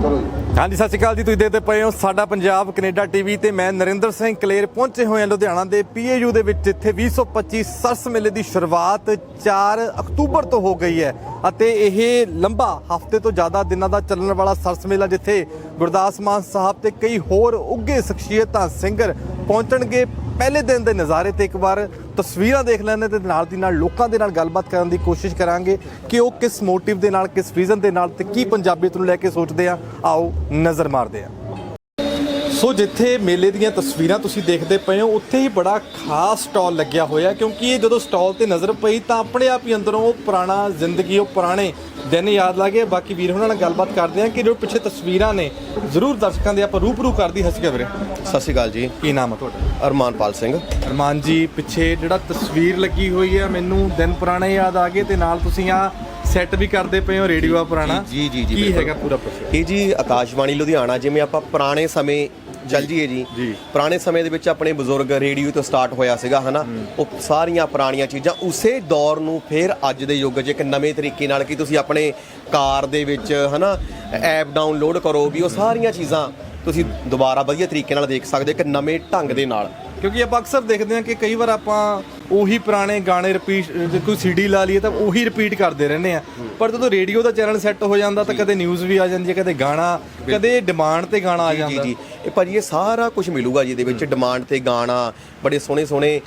ਹਾਂਜੀ, ਸਤਿ ਸ਼੍ਰੀ ਅਕਾਲ ਜੀ। ਤੁਸੀਂ ਦੇਖਦੇ ਪਏ ਹੋ ਸਾਡਾ ਪੰਜਾਬ ਕੈਨੇਡਾ ਟੀਵੀ ਤੇ। ਮੈਂ ਨਰਿੰਦਰ ਸਿੰਘ ਕਲੇਰ ਪਹੁੰਚੇ ਹੋਏ ਹਾਂ ਲੁਧਿਆਣਾ ਦੇ ਪੀਏਯੂ ਦੇ ਵਿੱਚ, ਜਿੱਥੇ 2025 ਸਰਸ ਮੇਲੇ ਦੀ ਸ਼ੁਰੂਆਤ 4 ਅਕਤੂਬਰ ਤੋਂ ਹੋ ਗਈ ਹੈ। ਅਤੇ ਇਹ ਲੰਬਾ ਹਫ਼ਤੇ ਤੋਂ ਜ਼ਿਆਦਾ ਦਿਨਾਂ ਦਾ ਚੱਲਣ ਵਾਲਾ ਸਰਸ ਮੇਲਾ, ਜਿੱਥੇ ਗੁਰਦਾਸ ਮਾਨ ਸਾਹਿਬ ਤੇ ਕਈ ਹੋਰ ਉੱਗੇ ਸ਼ਖਸੀਅਤਾਂ, ਸਿੰਗਰ ਪਹੁੰਚਣਗੇ। ਪਹਿਲੇ ਦਿਨ ਦੇ ਨਜ਼ਾਰੇ ਤੇ ਇੱਕ ਵਾਰ ਤਸਵੀਰਾਂ ਦੇਖ ਲੈਣੇ ਤੇ ਨਾਲ ਦੀ ਨਾਲ ਲੋਕਾਂ ਦੇ ਨਾਲ ਗੱਲਬਾਤ ਕਰਨ ਦੀ ਕੋਸ਼ਿਸ਼ ਕਰਾਂਗੇ ਕਿ ਉਹ ਕਿਸ ਮੋਟਿਵ ਦੇ ਨਾਲ, ਕਿਸ ਵਿਜ਼ਨ ਦੇ ਨਾਲ ਤੇ ਕੀ ਪੰਜਾਬੀਅਤ ਨੂੰ ਲੈ ਕੇ ਸੋਚਦੇ ਆ। ਆਓ ਨਜ਼ਰ ਮਾਰਦੇ ਆ। ਸੋ ਜਿੱਥੇ ਮੇਲੇ ਦੀਆਂ ਤਸਵੀਰਾਂ ਤੁਸੀਂ ਦੇਖਦੇ ਪਏ ਹੋ ਉੱਥੇ ਹੀ ਬੜਾ ਖਾਸ ਸਟਾਲ ਲੱਗਿਆ ਹੋਇਆ ਕਿਉਂਕਿ ਇਹ ਜਦੋਂ ਸਟਾਲ ਤੇ ਨਜ਼ਰ ਪਈ ਤਾਂ ਆਪਣੇ ਆਪ ਹੀ ਅੰਦਰੋਂ ਉਹ ਪੁਰਾਣਾ ਜ਼ਿੰਦਗੀ ਉਹ ਪੁਰਾਣੇ ਦਿਨ ਯਾਦ ਲੱਗੇ ਬਾਕੀ ਵੀਰ ਹੁਣਾਂ ਨਾਲ ਗੱਲਬਾਤ ਕਰਦੇ ਆ ਕਿ ਜੋ ਪਿੱਛੇ ਤਸਵੀਰਾਂ ਨੇ ਜ਼ਰੂਰ ਦਰਸ਼ਕਾਂ ਦੇ ਆਪਾਂ ਰੂਬਰੂ ਕਰਦੀ ਹੱਸ ਕੇ ਵੀਰੇ। ਸਤਿ ਸ਼੍ਰੀ ਅਕਾਲ ਜੀ। ਕੀ ਨਾਮ ਹੈ ਤੁਹਾਡਾ? ਅਰਮਾਨਪਾਲ ਸਿੰਘ। ਅਰਮਾਨ ਜੀ ਪਿੱਛੇ ਜਿਹੜਾ ਤਸਵੀਰ ਲੱਗੀ ਹੋਈ ਹੈ ਮੈਨੂੰ ਦਿਨ ਪੁਰਾਣੇ ਯਾਦ ਆ ਗਏ ਤੇ ਨਾਲ ਤੁਸੀਂ ਆ ਸੈੱਟ ਵੀ ਕਰਦੇ ਪਏ ਹੋ ਰੇਡੀਓ ਆ ਪੁਰਾਣਾ। ਜੀ, ਜੀ, ਜੀ, ਕੀ। ਹੈਗਾ ਪੂਰਾ ਪ੍ਰੋਸੈਸ ਇਹ ਜੀ ਆਕਾਸ਼ਵਾਣੀ ਲੁਧਿਆਣਾ ਜਿਵੇਂ ਆਪਾਂ ਪੁਰਾਣੇ ਸਮੇਂ ਚੱਲ ਜੀਏ ਜੀ। ਜੀ। ਪੁਰਾਣੇ ਸਮੇਂ ਦੇ ਵਿੱਚ ਆਪਣੇ ਬਜ਼ੁਰਗ ਰੇਡੀਓ ਤੋਂ ਸਟਾਰਟ ਹੋਇਆ ਸੀਗਾ ਹਨਾ? ਉਹ ਸਾਰੀਆਂ ਪੁਰਾਣੀਆਂ ਚੀਜ਼ਾਂ ਉਸੇ ਦੌਰ ਨੂੰ ਫਿਰ ਅੱਜ ਦੇ ਯੁੱਗ 'ਚ ਇੱਕ ਨਵੇਂ ਤਰੀਕੇ ਨਾਲ ਕਿ ਤੁਸੀਂ ਆਪਣੇ ਕਾਰ ਦੇ ਵਿੱਚ ਹਨਾ ਐਪ ਡਾਊਨਲੋਡ ਕਰੋ ਵੀ ਉਹ ਸਾਰੀਆਂ ਚੀਜ਼ਾਂ ਤੁਸੀਂ ਦੁਬਾਰਾ ਵਧੀਆ ਤਰੀਕੇ ਨਾਲ ਦੇਖ ਸਕਦੇ ਹੋ ਇੱਕ ਨਵੇਂ ਢੰਗ ਦੇ ਨਾਲ। ਕਿਉਂਕਿ ਆਪਾਂ ਅਕਸਰ ਦੇਖਦੇ ਹਾਂ ਕਿ ਕਈ ਵਾਰ ਆਪਾਂ ਉਹੀ ਪੁਰਾਣੇ ਗਾਣੇ ਰਿਪੀਟ ਕੋਈ ਸੀਡੀ ਲਾ ਲਈਏ ਤਾਂ ਉਹੀ ਰਿਪੀਟ ਕਰਦੇ ਰਹਿੰਦੇ ਆ ਪਰ ਜਦੋਂ ਰੇਡੀਓ ਦਾ ਚੈਨਲ ਸੈੱਟ ਹੋ ਜਾਂਦਾ ਤਾਂ ਕਦੇ ਨਿਊਜ਼ ਵੀ ਆ ਜਾਂਦੀ ਹੈ ਕਦੇ ਗਾਣਾ ਕਦੇ ਡਿਮਾਂਡ ਤੇ ਗਾਣਾ ਆ ਜੀ ਜਾਂਦਾ। ਜੀ। ਇਹ ਭਾਜੀ ਇਹ ਸਾਰਾ ਕੁਝ ਮਿਲੂਗਾ ਜੀ ਇਹਦੇ ਵਿੱਚ ਡਿਮਾਂਡ ਤੇ ਗਾਣਾ ਬੜੇ ਸੋਹਣੇ ਸੋਹਣੇ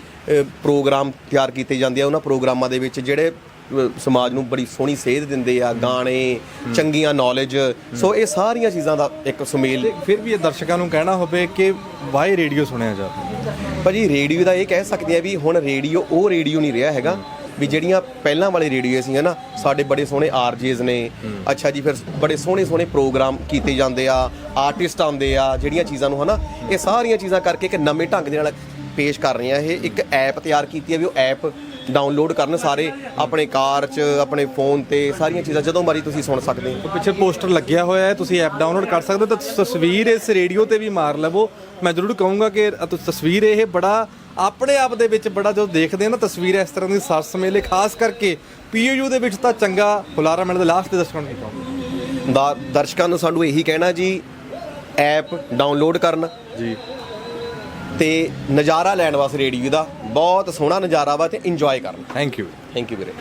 ਪ੍ਰੋਗਰਾਮ ਤਿਆਰ ਕੀਤੇ ਜਾਂਦੇ ਆ। ਉਹਨਾਂ ਪ੍ਰੋਗਰਾਮਾਂ ਦੇ ਵਿੱਚ ਜਿਹੜੇ ਸਮਾਜ ਨੂੰ ਬੜੀ ਸੋਹਣੀ ਸੇਧ ਦਿੰਦੇ ਆ ਗਾਣੇ ਚੰਗੀਆਂ ਨੌਲੇਜ ਸੋ ਇਹ ਸਾਰੀਆਂ ਚੀਜ਼ਾਂ ਦਾ ਇੱਕ ਸੁਮੇਲ ਫਿਰ ਵੀ ਇਹ ਦਰਸ਼ਕਾਂ ਨੂੰ ਕਹਿਣਾ ਹੋਵੇ ਕਿ ਵਾਈ ਰੇਡੀਓ ਸੁਣਿਆ ਜਾਵੇ ਭਾਜੀ ਰੇਡੀਓ ਦਾ ਇਹ ਕਹਿ ਸਕਦੇ ਆ ਵੀ ਹੁਣ ਰੇਡੀਓ ਉਹ ਰੇਡੀਓ ਨਹੀਂ ਰਿਹਾ ਹੈਗਾ। ਵੀ ਜਿਹੜੀਆਂ ਪਹਿਲਾਂ ਵਾਲੇ ਰੇਡੀਓ ਸੀ ਨਾ ਸਾਡੇ ਬੜੇ ਸੋਹਣੇ ਆਰਜੇਜ਼ ਨੇ। ਅੱਛਾ ਜੀ ਫਿਰ ਬੜੇ ਸੋਹਣੇ ਸੋਹਣੇ ਪ੍ਰੋਗਰਾਮ ਕੀਤੇ ਜਾਂਦੇ ਆ ਆਰਟਿਸਟ ਆਉਂਦੇ ਆ ਜਿਹੜੀਆਂ ਚੀਜ਼ਾਂ ਨੂੰ ਹਨਾ ਇਹ ਸਾਰੀਆਂ ਚੀਜ਼ਾਂ ਕਰਕੇ ਇੱਕ ਨਵੇਂ ਢੰਗ ਦੇ ਨਾਲ ਪੇਸ਼ ਕਰ ਰਹੇ ਆ ਇਹ ਇੱਕ ਐਪ ਤਿਆਰ ਕੀਤੀ ਹੈ ਵੀ ਉਹ ਐਪ ਡਾਊਨਲੋਡ ਕਰਨ ਸਾਰੇ ਆਪਣੇ ਕਾਰ 'ਚ ਆਪਣੇ ਫੋਨ ਤੇ ਸਾਰੀਆਂ ਚੀਜ਼ਾਂ ਜਦੋਂ ਮਰਜ਼ੀ ਤੁਸੀਂ ਸੁਣ ਸਕਦੇ ਹੋ। ਪਿੱਛੇ ਪੋਸਟਰ ਲੱਗਿਆ ਹੋਇਆ ਹੈ ਤੁਸੀਂ ਐਪ ਡਾਊਨਲੋਡ ਕਰ ਸਕਦੇ ਹੋ। ਤਾਂ ਤਸਵੀਰ ਇਸ ਰੇਡੀਓ ਤੇ ਵੀ ਮਾਰ ਲਵੋ। ਮੈਂ ਜ਼ਰੂਰ ਕਹੂੰਗਾ ਕਿ ਤਸਵੀਰ ਇਹ ਬੜਾ ਆਪਣੇ ਆਪ ਦੇ ਵਿੱਚ ਬੜਾ ਜਦੋਂ ਦੇਖਦੇ ਆ ਨਾ ਤਸਵੀਰ ਇਸ ਤਰ੍ਹਾਂ ਦੀ ਸਰਸ ਮੇਲੇ ਖਾਸ ਕਰਕੇ ਪੀਯੂ ਦੇ ਵਿੱਚ ਤਾਂ ਚੰਗਾ ਹੁਲਾਰਾ ਮਿਲਦਾ ਲਾਸਟ ਦੇ ਦਰਸ਼ਕਾਂ ਨੂੰ ਕੀ ਕਹੋਗੇ? ਦਾ ਦਰਸ਼ਕਾਂ ਨੂੰ ਸਾਨੂੰ ਇਹੀ ਕਹਿਣਾ ਜੀ ਐਪ ਡਾਊਨਲੋਡ ਕਰਨ। ਜੀ। ਤੇ ਨਜ਼ਾਰਾ ਲੈਣ ਵਾਸਤੇ ਰੇਡੀਓ ਦਾ ਬਹੁਤ ਸੋਹਣਾ ਨਜ਼ਾਰਾ ਵਾ ਤੇ ਇੰਜੋਏ ਕਰਨ। ਥੈਂਕ ਯੂ ਥੈਂਕ ਯੂ ਵੀਰੇ।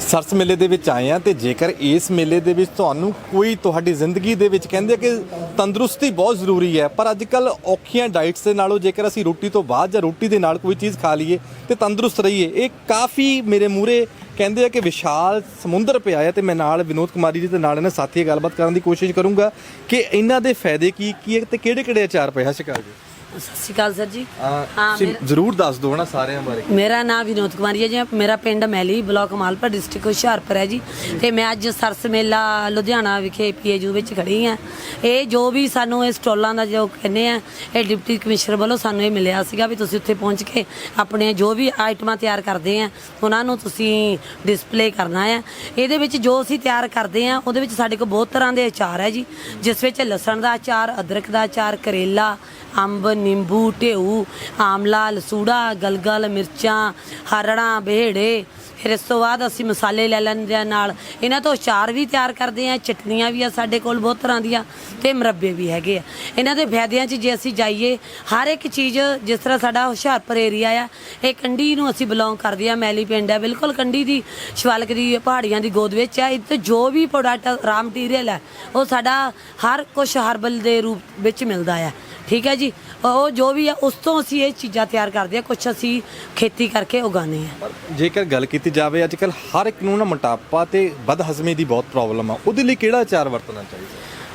ਸਰਸ ਮੇਲੇ ਦੇ ਵਿੱਚ ਆਏ ਆ ਤੇ ਜੇਕਰ ਇਸ ਮੇਲੇ ਦੇ ਵਿੱਚ ਤੁਹਾਨੂੰ ਕੋਈ ਤੁਹਾਡੀ ਜ਼ਿੰਦਗੀ ਦੇ ਵਿੱਚ ਕਹਿੰਦੇ ਕਿ ਤੰਦਰੁਸਤੀ ਬਹੁਤ ਜ਼ਰੂਰੀ ਹੈ, ਪਰ ਅੱਜ ਕੱਲ ਔਖੀਆਂ ਡਾਈਟਸ ਦੇ ਨਾਲੋਂ ਜੇਕਰ ਅਸੀਂ ਰੋਟੀ ਤੋਂ ਬਾਅਦ ਜਾਂ ਰੋਟੀ ਦੇ ਨਾਲ ਕੋਈ ਚੀਜ਼ ਖਾ ਲਈਏ ਤੇ ਤੰਦਰੁਸਤ ਰਹੀਏ, ਇਹ ਕਾਫੀ ਮੇਰੇ ਮੂਹਰੇ ਕਹਿੰਦੇ ਆ ਕਿ ਵਿਸ਼ਾਲ ਸਮੁੰਦਰ ਪਿਆ ਹੈ ਤੇ ਮੈਂ ਨਾਲ ਵਿਨੋਦ ਕੁਮਾਰੀ ਜੀ ਦੇ ਨਾਲ ਇਹਨਾਂ ਸਾਥੀ ਗੱਲਬਾਤ ਕਰਨ ਦੀ ਕੋਸ਼ਿਸ਼ ਕਰੂੰਗਾ ਕਿ ਇਹਨਾਂ ਦੇ ਫਾਇਦੇ ਕੀ ਕੀ ਹੈ ਤੇ ਕਿਹੜੇ ਕਿਹੜੇ ਆਚਾਰ ਪਏ ਹਸ਼ਕਾਰ ਜੀ? ਸਤਿ ਸ਼੍ਰੀ ਅਕਾਲ ਸਰ ਜੀ। ਹਾਂ ਤੁਸੀਂ ਮੇਰਾ- ਜ਼ਰੂਰ ਦੱਸ ਦਿਓ ਨਾ ਸਾਰਿਆਂ ਬਾਰੇ। ਮੇਰਾ ਨਾਮ ਵਿਨੋਦ ਕੁਮਾਰੀ ਹੈ ਜੀ। ਮੇਰਾ ਪਿੰਡ ਮੈਲੀ ਬਲਾਕ ਮਾਲਪੁਰ ਡਿਸਟ੍ਰਿਕਟ ਹੁਸ਼ਿਆਰਪੁਰ ਹੈ ਜੀ। ਤੇ ਮੈਂ ਅੱਜ ਸਰਸ ਮੇਲਾ ਲੁਧਿਆਣਾ ਵਿਖੇ ਪੀਏਯੂ ਵਿੱਚ ਖੜੀ ਹਾਂ। ਇਹ ਜੋ ਵੀ ਸਾਨੂੰ ਇਹ ਸਟਾਲਾਂ ਦਾ ਜੋ ਕਹਿੰਦੇ ਆ ਇਹ ਡਿਪਟੀ ਕਮਿਸ਼ਨਰ ਵੱਲੋਂ ਸਾਨੂੰ ਇਹ ਮਿਲਿਆ ਸੀਗਾ ਵੀ ਤੁਸੀਂ ਉੱਥੇ ਪਹੁੰਚ ਕੇ ਆਪਣੇ ਜੋ ਵੀ ਆਈਟਮਾਂ ਤਿਆਰ ਕਰਦੇ ਆ ਉਹਨਾਂ ਨੂੰ ਤੁਸੀਂ ਡਿਸਪਲੇ ਕਰਨਾ ਹੈ ਇਹਦੇ ਵਿੱਚ ਜੋ ਅਸੀਂ ਤਿਆਰ ਕਰਦੇ ਆ ਉਹਦੇ ਵਿੱਚ ਸਾਡੇ ਕੋਲ ਬਹੁਤ ਤਰ੍ਹਾਂ ਦੇ ਅਚਾਰ ਹੈ ਜੀ। ਜਿਸ ਵਿੱਚ ਲਸਣ ਦਾ ਅਚਾਰ ਅਦਰਕ ਦਾ ਅਚਾਰ ਕਰੇਲਾ ਅੰਬ, ਨਿੰਬੂ, ਢੇਊ ਆਮਲਾ ਲਸੂੜਾ ਗਲਗਲ, ਮਿਰਚਾਂ, ਹਰੜਾਂ, ਬਿਹੜੇ। ਫਿਰ ਇਸ ਤੋਂ ਬਾਅਦ ਅਸੀਂ ਮਸਾਲੇ ਲੈ ਲੈਂਦੇ ਆ ਨਾਲ। ਇਹਨਾਂ ਤੋਂ ਅਚਾਰ ਵੀ ਤਿਆਰ ਕਰਦੇ ਆ ਚਟਨੀਆਂ ਵੀ ਆ ਸਾਡੇ ਕੋਲ ਬਹੁਤ ਤਰ੍ਹਾਂ ਦੀਆਂ ਤੇ ਮੁਰੱਬੇ ਵੀ ਹੈਗੇ ਆ। ਇਹਨਾਂ ਦੇ ਫਾਇਦਿਆਂ 'ਚ ਜੇ ਅਸੀਂ ਜਾਈਏ, ਹਰ ਇੱਕ ਚੀਜ਼ ਜਿਸ ਤਰ੍ਹਾਂ ਸਾਡਾ ਹੁਸ਼ਿਆਰਪੁਰ ਏਰੀਆ ਆ, ਇਹ ਕੰਢੀ ਨੂੰ ਅਸੀਂ ਬਿਲੋਂਗ ਕਰਦੇ ਆ ਮੈਲੀ ਪਿੰਡ ਆ। ਬਿਲਕੁਲ ਕੰਢੀ ਦੀ, ਸ਼ਿਵਾਲਕ ਦੀ, ਪਹਾੜੀਆਂ ਦੀ ਗੋਦ ਵਿੱਚ ਆ। ਇੱਥੇ ਜੋ ਵੀ ਪ੍ਰੋਡਕਟ ਰਾ ਮਟੀਰੀਅਲ ਹੈ ਉਹ ਸਾਡਾ ਹਰ ਕੁਝ ਹਰਬਲ ਦੇ ਰੂਪ ਵਿੱਚ ਮਿਲਦਾ ਆ। ਠੀਕ ਹੈ ਜੀ? ਉਹ ਜੋ ਵੀ ਆ ਉਸ ਤੋਂ ਅਸੀਂ ਇਹ ਚੀਜ਼ਾਂ ਤਿਆਰ ਕਰਦੇ ਆ ਕੁਝ ਅਸੀਂ ਖੇਤੀ ਕਰਕੇ ਉਗਾਉਂਦੇ ਆ ਪਰ ਜੇਕਰ ਗੱਲ ਕੀਤੀ ਜਾਵੇ ਅੱਜ ਕੱਲ ਹਰ ਇੱਕ ਨੂੰ ਨਾ ਮੋਟਾਪਾ ਤੇ ਬਦਹਜ਼ਮੀ ਦੀ ਬਹੁਤ ਪ੍ਰੋਬਲਮ ਆ। ਉਹਦੇ ਲਈ ਕਿਹੜਾ ਅਚਾਰ ਵਰਤਣਾ ਚਾਹੀਦਾ?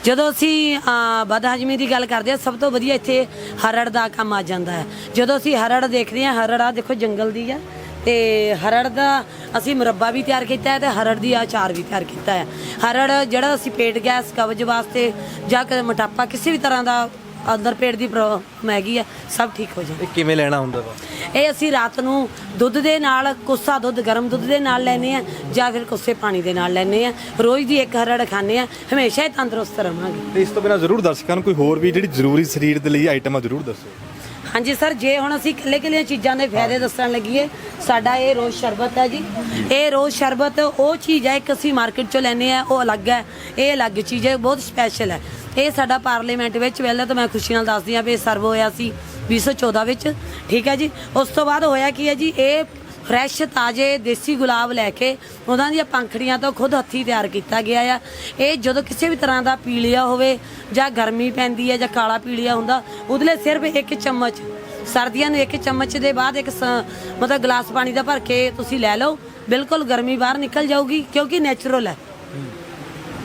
ਜਦੋਂ ਅਸੀਂ ਬਦਹਜ਼ਮੀ ਦੀ ਗੱਲ ਕਰਦੇ ਆ ਸਭ ਤੋਂ ਵਧੀਆ ਇੱਥੇ ਹਰੜ ਦਾ ਕੰਮ ਆ ਜਾਂਦਾ ਹੈ। ਜਦੋਂ ਅਸੀਂ ਹਰੜ ਦੇਖਦੇ ਆ ਹਰੜ ਆ ਦੇਖੋ ਜੰਗਲ ਦੀ ਆ ਤੇ ਹਰੜ ਦਾ ਅਸੀਂ ਮੁਰੱਬਾ ਵੀ ਤਿਆਰ ਕੀਤਾ ਹੈ ਤੇ ਹਰੜ ਦੀ ਅਚਾਰ ਵੀ ਤਿਆਰ ਕੀਤਾ ਹੈ। ਹਰੜ ਜਿਹੜਾ ਅਸੀਂ ਪੇਟ ਗੈਸ ਕਬਜ਼ ਵਾਸਤੇ ਜਾਂ ਕਿ ਮੋਟਾਪਾ ਕਿਸੇ ਵੀ ਤਰ੍ਹਾਂ ਦਾ ਅੰਦਰ ਪੇਟ ਦੀ ਪ੍ਰੋਬਲਮ ਹੈਗੀ ਆ ਸਭ ਠੀਕ ਹੋ ਜਾਂਦਾ ਇਹ ਕਿਵੇਂ ਲੈਣਾ ਹੁੰਦਾ ਵਾ? ਇਹ ਅਸੀਂ ਰਾਤ ਨੂੰ ਦੁੱਧ ਦੇ ਨਾਲ ਕੋਸਾ ਦੁੱਧ ਗਰਮ ਦੁੱਧ ਦੇ ਨਾਲ ਲੈਨੇ ਆ ਜਾਂ ਫਿਰ ਕੋਸੇ ਪਾਣੀ ਦੇ ਨਾਲ ਲੈਨੇ ਆ। ਰੋਜ਼ ਦੀ ਇੱਕ ਹਰੜ ਖਾਂਦੇ ਆ ਹਮੇਸ਼ਾ ਹੀ ਤੰਦਰੁਸਤ ਰਵਾਂਗੇ। ਤੇ ਇਸ ਤੋਂ ਬਿਨਾਂ ਜ਼ਰੂਰ ਦਰਸ਼ਕਾਂ ਨੂੰ ਕੋਈ ਹੋਰ ਵੀ ਜਿਹੜੀ ਜ਼ਰੂਰੀ ਸਰੀਰ ਦੇ ਲਈ ਆਈਟਮਾਂ ਜ਼ਰੂਰ ਦੱਸੋ। ਹਾਂਜੀ ਸਰ ਜੇ ਹੁਣ ਅਸੀਂ ਇਕੱਲੇ ਇਕੱਲੀਆਂ ਚੀਜ਼ਾਂ ਦੇ ਫਾਇਦੇ ਦੱਸਣ ਲੱਗੀਏ ਸਾਡਾ ਇਹ ਰੋਜ਼ ਸ਼ਰਬਤ ਹੈ ਜੀ। ਇਹ ਰੋਜ਼ ਸ਼ਰਬਤ ਉਹ ਚੀਜ਼ ਹੈ ਇੱਕ ਅਸੀਂ ਮਾਰਕੀਟ ਚੋਂ ਲੈਨੇ ਆ ਉਹ ਅਲੱਗ ਹੈ ਇਹ ਅਲੱਗ ਚੀਜ਼ ਹੈ ਬਹੁਤ ਸਪੈਸ਼ਲ ਹੈ ਇਹ ਸਾਡਾ ਪਾਰਲੀਮੈਂਟ ਵਿੱਚ ਪਹਿਲਾਂ ਤਾਂ ਮੈਂ ਖੁਸ਼ੀ ਨਾਲ ਦੱਸਦੀ ਹਾਂ ਵੀ ਇਹ ਸਰਵ ਹੋਇਆ ਸੀ 2014 ਵਿੱਚ, ਠੀਕ ਹੈ ਜੀ? ਉਸ ਤੋਂ ਬਾਅਦ ਹੋਇਆ ਕੀ ਹੈ ਜੀ? ਇਹ ਫਰੈਸ਼ ਤਾਜ਼ੇ ਦੇਸੀ ਗੁਲਾਬ ਲੈ ਕੇ ਉਹਨਾਂ ਦੀਆਂ ਪੰਖੜੀਆਂ ਤੋਂ ਖੁਦ ਹੱਥੀ ਤਿਆਰ ਕੀਤਾ ਗਿਆ ਆ। ਇਹ ਜਦੋਂ ਕਿਸੇ ਵੀ ਤਰ੍ਹਾਂ ਦਾ ਪੀਲੀਆ ਹੋਵੇ ਜਾਂ ਗਰਮੀ ਪੈਂਦੀ ਹੈ ਜਾਂ ਕਾਲਾ ਪੀਲੀਆ ਹੁੰਦਾ, ਉਹਦੇ ਲਈ ਸਿਰਫ ਇੱਕ ਚਮਚ, ਸਰਦੀਆਂ ਨੂੰ ਇੱਕ ਚਮਚ ਦੇ ਬਾਅਦ ਇੱਕ ਸ- ਮਤਲਬ ਗਲਾਸ ਪਾਣੀ ਦਾ ਭਰ ਕੇ ਤੁਸੀਂ ਲੈ ਲਓ, ਬਿਲਕੁਲ ਗਰਮੀ ਬਾਹਰ ਨਿਕਲ ਜਾਊਗੀ ਕਿਉਂਕਿ ਨੈਚੁਰਲ ਹੈ।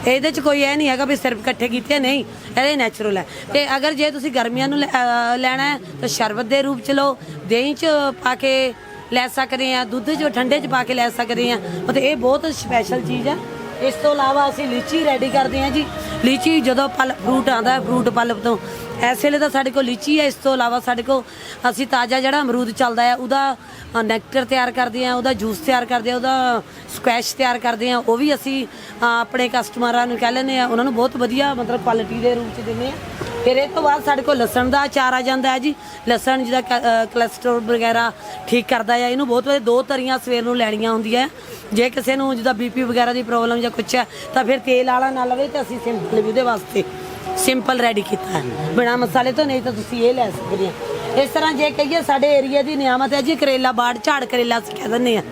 ਇਹਦੇ ਚ ਕੋਈ ਇਹ ਨਹੀਂ ਹੈਗਾ ਵੀ ਸਿਰਫ ਇਕੱਠੇ ਕੀਤੇ ਆ, ਨਹੀਂ ਇਹ ਨੈਚੁਰਲ ਹੈ। ਤੇ ਅਗਰ ਜੇ ਤੁਸੀਂ ਗਰਮੀਆਂ ਨੂੰ ਲੈ- ਅਹ ਲੈਣਾ ਹੈ ਤਾਂ ਸ਼ਰਬਤ ਦੇ ਰੂਪ ਚ ਲਓ ਦਹੀਂ ਚ ਪਾ ਕੇ ਲੈ ਸਕਦੇ ਆ ਦੁੱਧ ਚ ਠੰਡੇ ਚ ਪਾ ਕੇ ਲੈ ਸਕਦੇ ਆ ਮਤਲਬ ਇਹ ਬਹੁਤ ਸਪੈਸ਼ਲ ਚੀਜ਼ ਹੈ। ਇਸ ਤੋਂ ਇਲਾਵਾ ਅਸੀਂ ਲੀਚੀ ਰੈਡੀ ਕਰਦੇ ਹਾਂ ਜੀ। ਲੀਚੀ ਜਦੋਂ ਪਲ ਫਰੂਟ ਆਉਂਦਾ ਹੈ ਫਰੂਟ ਪਲਪ ਤੋਂ। ਇਸ ਵੇਲੇ ਤਾਂ ਸਾਡੇ ਕੋਲ ਲੀਚੀ ਹੈ, ਇਸ ਤੋਂ ਇਲਾਵਾ ਸਾਡੇ ਕੋਲ ਅਸੀਂ ਤਾਜ਼ਾ ਜਿਹੜਾ ਅਮਰੂਦ ਚੱਲਦਾ ਹੈ, ਉਹਦਾ ਨੈਕਟਰ ਤਿਆਰ ਕਰਦੇ ਹਾਂ, ਉਹਦਾ ਜੂਸ ਤਿਆਰ ਕਰਦੇ ਹਾਂ, ਉਹਦਾ ਸਕੁਐਸ਼ ਤਿਆਰ ਕਰਦੇ ਹਾਂ, ਉਹ ਵੀ ਅਸੀਂ ਆਪਣੇ ਕਸਟਮਰਾਂ ਨੂੰ ਕਹਿ ਲੈਂਦੇ ਆ ਉਹਨਾਂ ਨੂੰ ਬਹੁਤ ਵਧੀਆ ਮਤਲਬ ਕੁਆਲਿਟੀ ਦੇ ਰੂਪ ਚ ਦਿੰਦੇ ਆ ਫਿਰ ਇਹ ਤੋਂ ਬਾਅਦ ਸਾਡੇ ਕੋਲ ਲਸਣ ਦਾ ਅਚਾਰ ਆ ਜਾਂਦਾ ਹੈ ਜੀ। ਲਸਣ ਜਿਹਦਾ ਕ- ਅ, ਕੋਲੇਸਟ੍ਰੋਲ ਵਗੈਰਾ ਠੀਕ ਕਰਦਾ ਹੈ। ਇਹਨੂੰ ਬਹੁਤ ਵਧੀਆ ਦੋ ਤਰੀਆਂ ਸਵੇਰ ਨੂੰ ਲੈਣੀਆਂ ਹੁੰਦੀਆਂ ਜੇ ਕਿਸੇ ਨੂੰ ਜਿਹਦਾ ਬੀਪੀ ਵਗੈਰਾ ਦੀ ਪ੍ਰੋਬਲਮ ਜਾਂ ਕੁਛ ਹੈ ਤਾਂ ਫਿਰ ਤੇਲ ਵਾਲਾ ਨਾ ਲਵੇ ਤਾਂ ਅਸੀਂ ਸਿੰਪਲ ਵੀ ਉਹਦੇ ਵਾਸਤੇ ਸਿੰਪਲ ਰੈਡੀ ਕੀਤਾ ਹੈ। ਬਿਨਾ ਮਸਾਲੇ ਤੋਂ ਨਹੀਂ ਤਾਂ ਤੁਸੀਂ ਇਹ ਲੈ ਸਕਦੇ ਹੋ। ਇਸ ਤਰ੍ਹਾਂ ਜੇ ਕਹੀਏ ਸਾਡੇ ਏਰੀਆ ਦੀ ਨਿਆਮਤ ਹੈ ਜੀ ਕਰੇਲਾ ਬਾੜ ਝਾੜ ਕਰੇਲਾ ਅਸੀਂ ਕਹਿ ਦਿੰਦੇ ਆ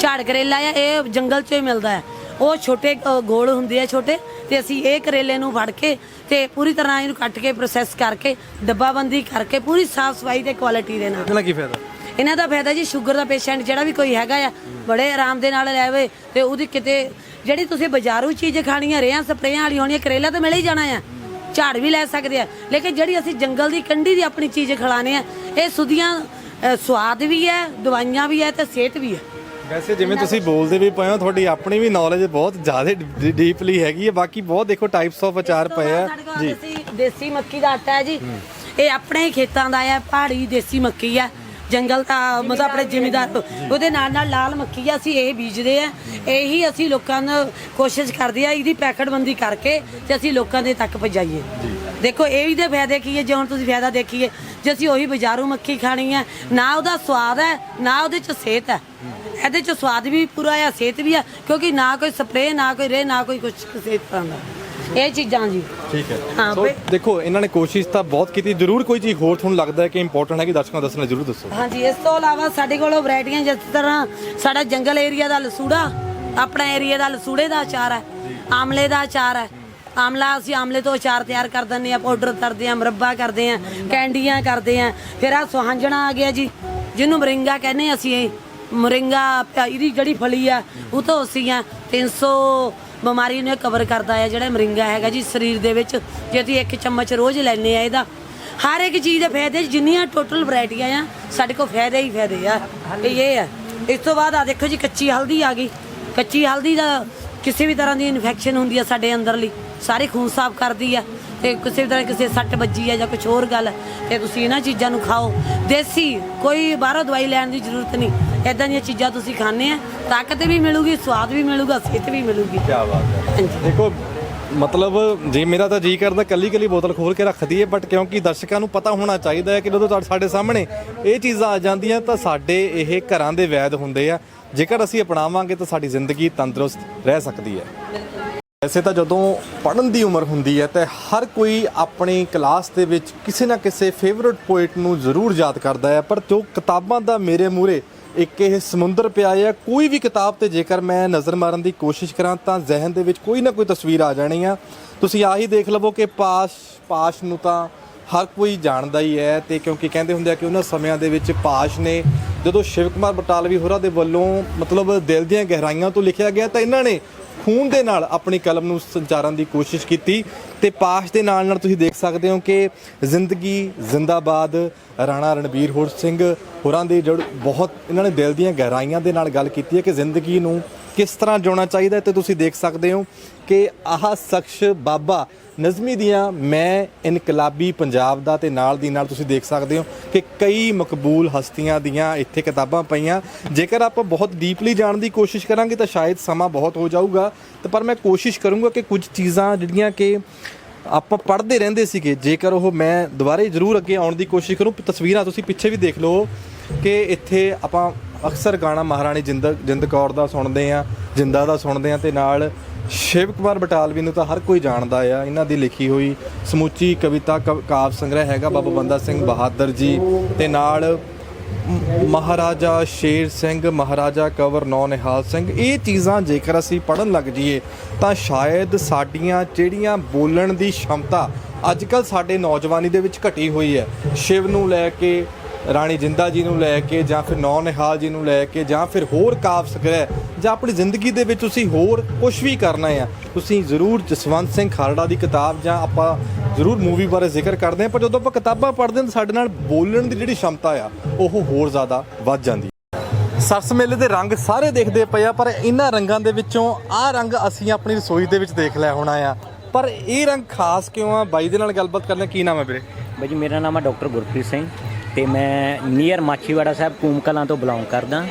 ਝਾੜ ਕਰੇਲਾ ਆ ਇਹ ਜੰਗਲ 'ਚੋਂ ਹੀ ਮਿਲਦਾ ਹੈ। ਉਹ ਛੋਟੇ ਗੋਲ ਹੁੰਦੇ ਆ ਛੋਟੇ। ਤੇ ਅਸੀਂ ਇਹ ਕਰੇਲੇ ਨੂੰ ਫੜ ਕੇ ਤੇ ਪੂਰੀ ਤਰ੍ਹਾਂ ਇਹਨੂੰ ਕੱਟ ਕੇ ਪ੍ਰੋਸੈਸ ਕਰਕੇ ਡੱਬਾਬੰਦੀ ਕਰਕੇ ਪੂਰੀ ਸਾਫ਼ ਸਫ਼ਾਈ ਤੇ ਕੁਆਲਿਟੀ ਦੇ ਨਾਲ। ਕੀ ਫਾਇਦਾ? ਇਹਨਾਂ ਦਾ ਫਾਇਦਾ ਜੀ ਸ਼ੂਗਰ ਦਾ ਪੇਸ਼ੈਂਟ ਜਿਹੜਾ ਵੀ ਕੋਈ ਹੈਗਾ ਆ ਬੜੇ ਆਰਾਮ ਦੇ ਨਾਲ ਲੈਵੇ ਤੇ ਉਹਦੀ ਕਿਤੇ ਜਿਹੜੀ ਤੁਸੀਂ ਬਾਜ਼ਾਰੂ ਚੀਜ਼ ਖਾਣੀ ਆ ਰੇਹਾਂ ਸਪਰੇਆਂ ਵਾਲੀ ਹੋਣੀ ਕਰੇਲਾ ਤਾਂ ਮਿਲ ਹੀ ਜਾਣਾ ਆ। ਝਾੜ ਵੀ ਲੈ ਸਕਦੇ ਆ। ਲੇਕਿਨ ਜਿਹੜੀ ਅਸੀਂ ਜੰਗਲ ਦੀ ਕੰਢੀ ਦੀ ਆਪਣੀ ਚੀਜ਼ ਖਿਲਾਣੇ ਆ ਇਹ ਸੁਧੀਆਂ ਸਵਾਦ ਵੀ ਹੈ ਦਵਾਈਆਂ ਵੀ ਹੈ ਤੇ ਸਿਹਤ ਵੀ ਹੈ। ਵੈਸੇ ਜਿਵੇਂ ਤੁਸੀਂ ਬੋਲਦੇ ਵੀ ਪਏ ਹੋ ਤੁਹਾਡੀ ਆਪਣੀ ਵੀ ਨੌਲੇਜ ਬਹੁਤ ਜ਼ਿਆਦਾ ਡੀਪਲੀ ਹੈਗੀ ਹੈ। ਬਾਕੀ ਬਹੁਤ ਦੇਖੋ ਟਾਈਪਸ ਆਫ ਅਚਾਰ ਪਏ ਆ। ਕੋਲ ਦੇਸੀ ਮੱਕੀ ਦਾ ਆਟਾ ਹੈ ਜੀ। ਇਹ ਆਪਣੇ ਹੀ ਖੇਤਾਂ ਦਾ ਹੈ ਪਹਾੜੀ ਦੇਸੀ ਮੱਕੀ ਹੈ। ਜੰਗਲ ਦਾ ਮਤਲਬ ਆਪਣੇ ਜ਼ਿਮੀਦਾਰ ਉਹਦੇ ਨਾਲ ਨਾਲ ਲਾਲ ਮੱਕੀ ਆ ਅਸੀਂ ਇਹ ਬੀਜਦੇ ਆ। ਇਹੀ ਅਸੀਂ ਲੋਕਾਂ ਨੂੰ ਕੋਸ਼ਿਸ਼ ਕਰਦੇ ਆ ਇਹਦੀ ਪੈਕਟਬੰਦੀ ਕਰਕੇ ਤੇ ਅਸੀਂ ਲੋਕਾਂ ਦੇ ਤੱਕ ਪਹੁੰਚਾਈਏ। ਦੇਖੋ ਇਹ ਵੀ ਦੇ ਫਾਇਦੇ ਕੀ ਹੈ ਜੇ ਹੁਣ ਤੁਸੀਂ ਫਾਇਦਾ ਦੇਖੀਏ ਜੇ ਅਸੀਂ ਉਹੀ ਬਾਜ਼ਾਰੂ ਮੱਕੀ ਖਾਣੀ ਹੈ ਨਾ ਉਹਦਾ ਸਵਾਦ ਹੈ ਨਾ ਉਹਦੇ ਚ ਸਿਹਤ ਹੈ। ਇਹਦੇ ਚ ਸਵਾਦ ਵੀ ਪੂਰਾ ਆ ਸਿਹਤ ਵੀ ਆ ਕਿਉਂਕਿ ਨਾ ਕੋਈ ਸਪਰੇਅ ਨਾ ਕੋਈ ਰੇ ਨਾ ਕੋਈ ਕੁਝ ਕਿਸੇ ਤਰ੍ਹਾਂ ਦਾ ਇਹ ਚੀਜ਼ਾਂ ਜੀ। ਠੀਕ ਹੈ। ਹਾਂ, ਸੋ ਬਈ- ਦੇਖੋ ਇਹਨਾਂ ਨੇ ਕੋਸ਼ਿਸ਼ ਤਾਂ ਬਹੁਤ ਕੀਤੀ। ਜ਼ਰੂਰ ਕੋਈ ਚੀਜ਼ ਹੋਰ ਤੁਹਾਨੂੰ ਲੱਗਦਾ ਹੈ ਕਿ ਇੰਪੋਰਟੈਂਟ ਹੈ ਕਿ ਦਰਸ਼ਕਾਂ ਨੂੰ ਦੱਸਣਾ ਜ਼ਰੂਰ ਦੱਸੋ। ਹਾਂਜੀ ਇਸ ਤੋਂ ਇਲਾਵਾ ਸਾਡੇ ਕੋਲ ਵੈਰਾਈਟੀਆਂ ਜਿਸ ਤਰ੍ਹਾਂ ਸਾਡਾ ਜੰਗਲ ਏਰੀਆ ਦਾ ਲਸੂੜਾ ਆਪਣਾ ਏਰੀਆ ਦਾ ਲਸੂੜੇ ਦਾ ਅਚਾਰ ਹੈ ਆਮਲੇ ਦਾ ਅਚਾਰ ਹੈ। ਆਮਲਾ ਅਸੀਂ ਆਮਲੇ ਤੋਂ ਅਚਾਰ ਤਿਆਰ ਕਰ ਦਿੰਦੇ ਆ ਪਾਊਡਰ ਕਰਦੇ ਆ ਮੁਰੱਬਾ ਕਰਦੇ ਆ ਕੈਂਡੀਆਂ ਕਰਦੇ ਆ ਫਿਰ ਆ ਸੁਹਾਂਜਣਾ ਆ ਗਿਆ ਜੀ ਜਿਹਨੂੰ ਮਰਿੰਗਾ ਕਹਿੰਦੇ ਅਸੀਂ ਇਹ। ਮਰਿੰਗਾ ਇਹਦੀ ਜਿਹੜੀ ਫਲੀ ਆ, ਉਹ ਤੋਂ ਅਸੀਂ ਆ। 300 ਬਿਮਾਰੀ ਨੂੰ ਇਹ ਕਵਰ ਕਰਦਾ ਹੈ ਜਿਹੜਾ ਮਰਿੰਗਾ ਹੈਗਾ ਜੀ, ਸਰੀਰ ਦੇ ਵਿੱਚ, ਜੇ ਤੁਸੀਂ ਇੱਕ ਚਮਚ ਰੋਜ਼ ਲੈਣੇ ਆ ਇਹਦਾ। ਹਰ ਇੱਕ ਚੀਜ਼ ਦੇ ਫਾਇਦੇ ਜਿੰਨੀਆਂ ਟੋਟਲ ਵੈਰਾਈਟੀਆਂ ਆ, ਸਾਡੇ ਕੋਲ ਫਾਇਦੇ ਹੀ ਫਾਇਦੇ ਆ। ਇਹ ਇਹ ਹੈ ਇਸ ਤੋਂ ਬਾਅਦ ਆ ਦੇਖੋ ਜੀ, ਕੱਚੀ ਹਲਦੀ ਆ ਗਈ। ਕੱਚੀ ਹਲਦੀ ਦਾ ਕਿਸੇ ਵੀ ਤਰ੍ਹਾਂ ਦੀ ਇਨਫੈਕਸ਼ਨ ਹੁੰਦੀ ਆ ਸਾਡੇ ਅੰਦਰਲੀ ਸਾਰੇ ਖੂਨ ਸਾਫ਼ ਕਰਦੀ ਆ ਤੇ ਕਿਸੇ ਵੀ ਤਰ੍ਹਾਂ ਕਿਸੇ ਸੱਟ ਵੱਜੀ ਆ ਜਾਂ ਕੁਝ ਹੋਰ ਗੱਲ, ਤੇ ਤੁਸੀਂ ਇਹਨਾਂ ਚੀਜ਼ਾਂ ਨੂੰ ਖਾਓ। ਦੇਸੀ, ਕੋਈ ਬਾਹਰੋਂ ਦਵਾਈ ਲੈਣ ਦੀ ਜ਼ਰੂਰਤ ਨਹੀਂ। ਇਦਾਂ ਦੀਆਂ ਚੀਜ਼ਾਂ ਤੁਸੀਂ ਖਾਣੇ ਆ ਤਾਕਤ ਵੀ ਮਿਲੂਗੀ ਸਵਾਦ ਵੀ ਮਿਲੂਗਾ ਸਿਹਤ ਵੀ ਮਿਲੂਗੀ। ਕੀ ਬਾਤ ਹੈ। ਦੇਖੋ ਮਤਲਬ ਜੇ ਮੇਰਾ ਤਾਂ ਜੀ ਕਰਦਾ ਕੱਲੀ ਕੱਲੀ ਬੋਤਲ ਖੋਲ ਕੇ ਰੱਖ ਦਈਏ ਬਟ ਕਿਉਂਕਿ ਦਰਸ਼ਕਾਂ ਨੂੰ ਪਤਾ ਹੋਣਾ ਚਾਹੀਦਾ ਹੈ ਕਿ ਜਦੋਂ ਸਾਡੇ ਸਾਹਮਣੇ ਇਹ ਚੀਜ਼ਾਂ ਆ ਜਾਂਦੀਆਂ ਤਾਂ ਸਾਡੇ ਇਹ ਘਰਾਂ ਦੇ ਵੈਦ ਹੁੰਦੇ ਆ। ਜੇਕਰ ਅਸੀਂ ਅਪਣਾਵਾਂਗੇ ਤਾਂ ਸਾਡੀ ਜ਼ਿੰਦਗੀ ਤੰਦਰੁਸਤ ਰਹਿ ਸਕਦੀ ਹੈ। ਵੈਸੇ ਤਾਂ ਜਦੋਂ ਪੜ੍ਹਨ ਦੀ ਉਮਰ ਹੁੰਦੀ ਹੈ ਤਾਂ ਹਰ ਕੋਈ ਆਪਣੀ ਕਲਾਸ ਦੇ ਵਿੱਚ ਕਿਸੇ ਨਾ ਕਿਸੇ ਫੇਵਰਿਟ ਪੋਇਟ ਨੂੰ ਜ਼ਰੂਰ ਯਾਦ ਕਰਦਾ ਹੈ ਪਰ ਜੋ ਕਿਤਾਬਾਂ ਦਾ ਮੇਰੇ ਮੂਹਰੇ ਇੱਕ ਇਹ ਸਮੁੰਦਰ ਪਿਆ ਹੈ ਕੋਈ ਵੀ ਕਿਤਾਬ ਤੇ ਜੇਕਰ ਮੈਂ ਨਜ਼ਰ ਮਾਰਨ ਦੀ ਕੋਸ਼ਿਸ਼ ਕਰਾਂ ਤਾਂ ਜ਼ਿਹਨ ਦੇ ਵਿੱਚ ਕੋਈ ਨਾ ਕੋਈ ਤਸਵੀਰ ਆ ਜਾਣੀ ਆ। ਤੁਸੀਂ ਆਹੀ ਦੇਖ ਲਵੋ ਕਿ ਪਾਸ਼ ਪਾਸ਼ ਨੂੰ ਤਾਂ ਹਰ ਕੋਈ ਜਾਣਦਾ ਹੀ ਹੈ ਤੇ ਕਿਉਂਕਿ ਕਹਿੰਦੇ ਹੁੰਦੇ ਆ ਕਿ ਉਹਨਾਂ ਸਮਿਆਂ ਦੇ ਵਿੱਚ ਪਾਸ਼ ਨੇ ਜਦੋਂ ਸ਼ਿਵ ਕੁਮਾਰ ਬਟਾਲਵੀ ਹੋਰਾਂ ਦੇ ਵੱਲੋਂ ਮਤਲਬ ਦਿਲ ਦੀਆਂ ਗਹਿਰਾਈਆਂ ਤੋਂ ਲਿਖਿਆ ਗਿਆ ਤਾਂ ਇਹਨਾਂ ਨੇ ਖੂਨ ਦੇ ਨਾਲ ਆਪਣੀ ਕਲਮ ਨੂੰ ਸੰਚਾਰਨ ਦੀ ਕੋਸ਼ਿਸ਼ ਕੀਤੀ। ਤੇ ਪਾਸ਼ ਦੇ ਨਾਲ ਨਾਲ ਤੁਸੀਂ ਦੇਖ ਸਕਦੇ ਹੋ ਕਿ ਜ਼ਿੰਦਗੀ ਜ਼ਿੰਦਾਬਾਦ ਰਾਣਾ ਰਣਬੀਰ ਹੋਰ ਸਿੰਘ ਹੋਰਾਂ ਦੇ ਜੜ ਬਹੁਤ ਇਹਨਾਂ ਨੇ ਦਿਲ ਦੀਆਂ ਗਹਿਰਾਈਆਂ ਦੇ ਨਾਲ ਗੱਲ ਕੀਤੀ ਹੈ ਕਿ ਜ਼ਿੰਦਗੀ ਨੂੰ ਕਿਸ ਤਰ੍ਹਾਂ ਜਿਉਣਾ ਚਾਹੀਦਾ ਹੈ ਤੇ ਤੁਸੀਂ ਦੇਖ ਸਕਦੇ ਹੋ ਕਿ ਆਹ ਸ਼ਖਸ ਬਾਬਾ ਨਜ਼ਮੀ ਦੀਆਂ ਮੈਂ ਇਨਕਲਾਬੀ ਪੰਜਾਬ ਦਾ ਤੇ ਨਾਲ ਦੀ ਨਾਲ ਤੁਸੀਂ ਦੇਖ ਸਕਦੇ ਹੋ ਕਿ ਕਈ ਮਕਬੂਲ ਹਸਤੀਆਂ ਦੀਆਂ ਇੱਥੇ ਕਿਤਾਬਾਂ ਪਈਆਂ। ਜੇਕਰ ਆਪਾਂ ਬਹੁਤ ਡੀਪਲੀ ਜਾਣ ਦੀ ਕੋਸ਼ਿਸ਼ ਕਰਾਂਗੇ ਤਾਂ ਸ਼ਾਇਦ ਸਮਾਂ ਬਹੁਤ ਹੋ ਜਾਊਗਾ। ਤੇ ਪਰ ਮੈਂ ਕੋਸ਼ਿਸ਼ ਕਰੂੰਗਾ ਕਿ ਕੁਝ ਚੀਜ਼ਾਂ ਜਿਹੜੀਆਂ ਕਿ ਆਪਾਂ ਪੜ੍ਹਦੇ ਰਹਿੰਦੇ ਸੀਗੇ। ਜੇਕਰ ਉਹ ਮੈਂ ਦੁਬਾਰੇ ਜ਼ਰੂਰ ਅੱਗੇ ਆਉਣ ਦੀ ਕੋਸ਼ਿਸ਼ ਕਰੂੰ, ਤਸਵੀਰਾਂ ਤੁਸੀਂ ਪਿੱਛੇ ਵੀ ਦੇਖ ਲਓ ਕਿ ਇੱਥੇ ਆਪਾਂ ਅਕਸਰ ਗਾਣਾ ਮਹਾਰਾਣੀ ਜਿੰਦ ਜਿੰਦ ਕੌਰ ਦਾ ਸੁਣਦੇ ਆ ਜਿੰਦਾ ਦਾ ਸੁਣਦੇ ਆ ਤੇ ਨਾਲ ਸ਼ਿਵ ਕੁਮਾਰ ਬਟਾਲਵੀ ਨੂੰ ਤਾਂ ਹਰ ਕੋਈ ਜਾਣਦਾ ਆ। ਇਹਨਾਂ ਦੀ ਲਿਖੀ ਹੋਈ ਸਮੁੱਚੀ ਕਵਿਤਾ ਕਵ- ਕਾਵ ਸੰਗ੍ਰਹਿ ਹੈਗਾ ਬਾਬਾ ਬੰਦਾ ਸਿੰਘ ਬਹਾਦਰ ਜੀ ਤੇ ਨਾਲ ਮਹਾਰਾਜਾ ਸ਼ੇਰ ਸਿੰਘ, ਮਹਾਰਾਜਾ ਕਵਰ ਨੌ ਨਿਹਾਲ ਸਿੰਘ, ਇਹ ਚੀਜ਼ਾਂ ਜੇਕਰ ਅਸੀਂ ਪੜਨ ਲੱਗ ਜਾਈਏ, ਤਾਂ ਸ਼ਾਇਦ ਸਾਡੀਆਂ ਜਿਹੜੀਆਂ ਬੋਲਣ ਦੀ ਸ਼ਮਤਾ ਅੱਜ ਕੱਲ ਸਾਡੇ ਨੌਜਵਾਨੀ ਦੇ ਵਿੱਚ ਘਟੀ ਹੋਈ ਹੈ। ਸ਼ਿਵ ਨੂੰ ਲੈ ਕੇ ਰਾਣੀ ਜਿੰਦਾ ਜੀ ਨੂੰ ਲੈ ਕੇ ਜਾਂ ਫਿਰ ਨੌ ਨਿਹਾਲ ਜੀ ਨੂੰ ਲੈ ਕੇ ਜਾਂ ਫਿਰ ਹੋਰ ਕਾਵਿ ਸੰਗ੍ਰਹਿ ਜਾਂ ਆਪਣੀ ਜ਼ਿੰਦਗੀ ਦੇ ਵਿੱਚ ਤੁਸੀਂ ਹੋਰ ਕੁਝ ਵੀ ਕਰਨਾ ਆ, ਤੁਸੀਂ ਜ਼ਰੂਰ ਜਸਵੰਤ ਸਿੰਘ ਖਾਲੜਾ ਦੀ ਕਿਤਾਬ ਜਾਂ ਆਪਾਂ ਜ਼ਰੂਰ ਮੂਵੀ ਬਾਰੇ ਜ਼ਿਕਰ ਕਰਦੇ ਹਾਂ, ਪਰ ਜਦੋਂ ਆਪਾਂ ਕਿਤਾਬਾਂ ਪੜ੍ਹਦੇ ਹਾਂ ਤਾਂ ਸਾਡੇ ਨਾਲ ਬੋਲਣ ਦੀ ਜਿਹੜੀ ਸ਼ਮਤਾ ਆ, ਉਹ ਹੋਰ ਜ਼ਿਆਦਾ ਵੱਧ ਜਾਂਦੀ ਸਰਸ ਮੇਲੇ ਦੇ ਰੰਗ ਸਾਰੇ ਦੇਖਦੇ ਪਏ ਆ, ਪਰ ਇਹਨਾਂ ਰੰਗਾਂ ਦੇ ਵਿੱਚੋਂ ਆਹ ਰੰਗ ਅਸੀਂ ਆਪਣੀ ਰਸੋਈ ਦੇ ਵਿੱਚ ਦੇਖ ਲਿਆ ਹੋਣਾ ਆ। ਪਰ ਇਹ ਰੰਗ ਖਾਸ ਕਿਉਂ ਆ? ਬਾਈ ਦੇ ਨਾਲ ਗੱਲਬਾਤ ਕਰਨਾ ਕੀ ਨਾਮ ਹੈ ਵੀਰੇ? ਬਾਈ ਜੀ, ਮੇਰਾ ਨਾਮ ਹੈ ਡਾਕਟਰ ਗੁਰਪ੍ਰੀਤ ਸਿੰਘ। ਤੇ ਮੈਂ ਨੀਅਰ ਮਾਛੀਵਾੜਾ ਸਾਹਿਬ ਕੂਮ ਕਲਾਂ ਤੋਂ ਬਿਲੋਂਗ ਕਰਦਾ।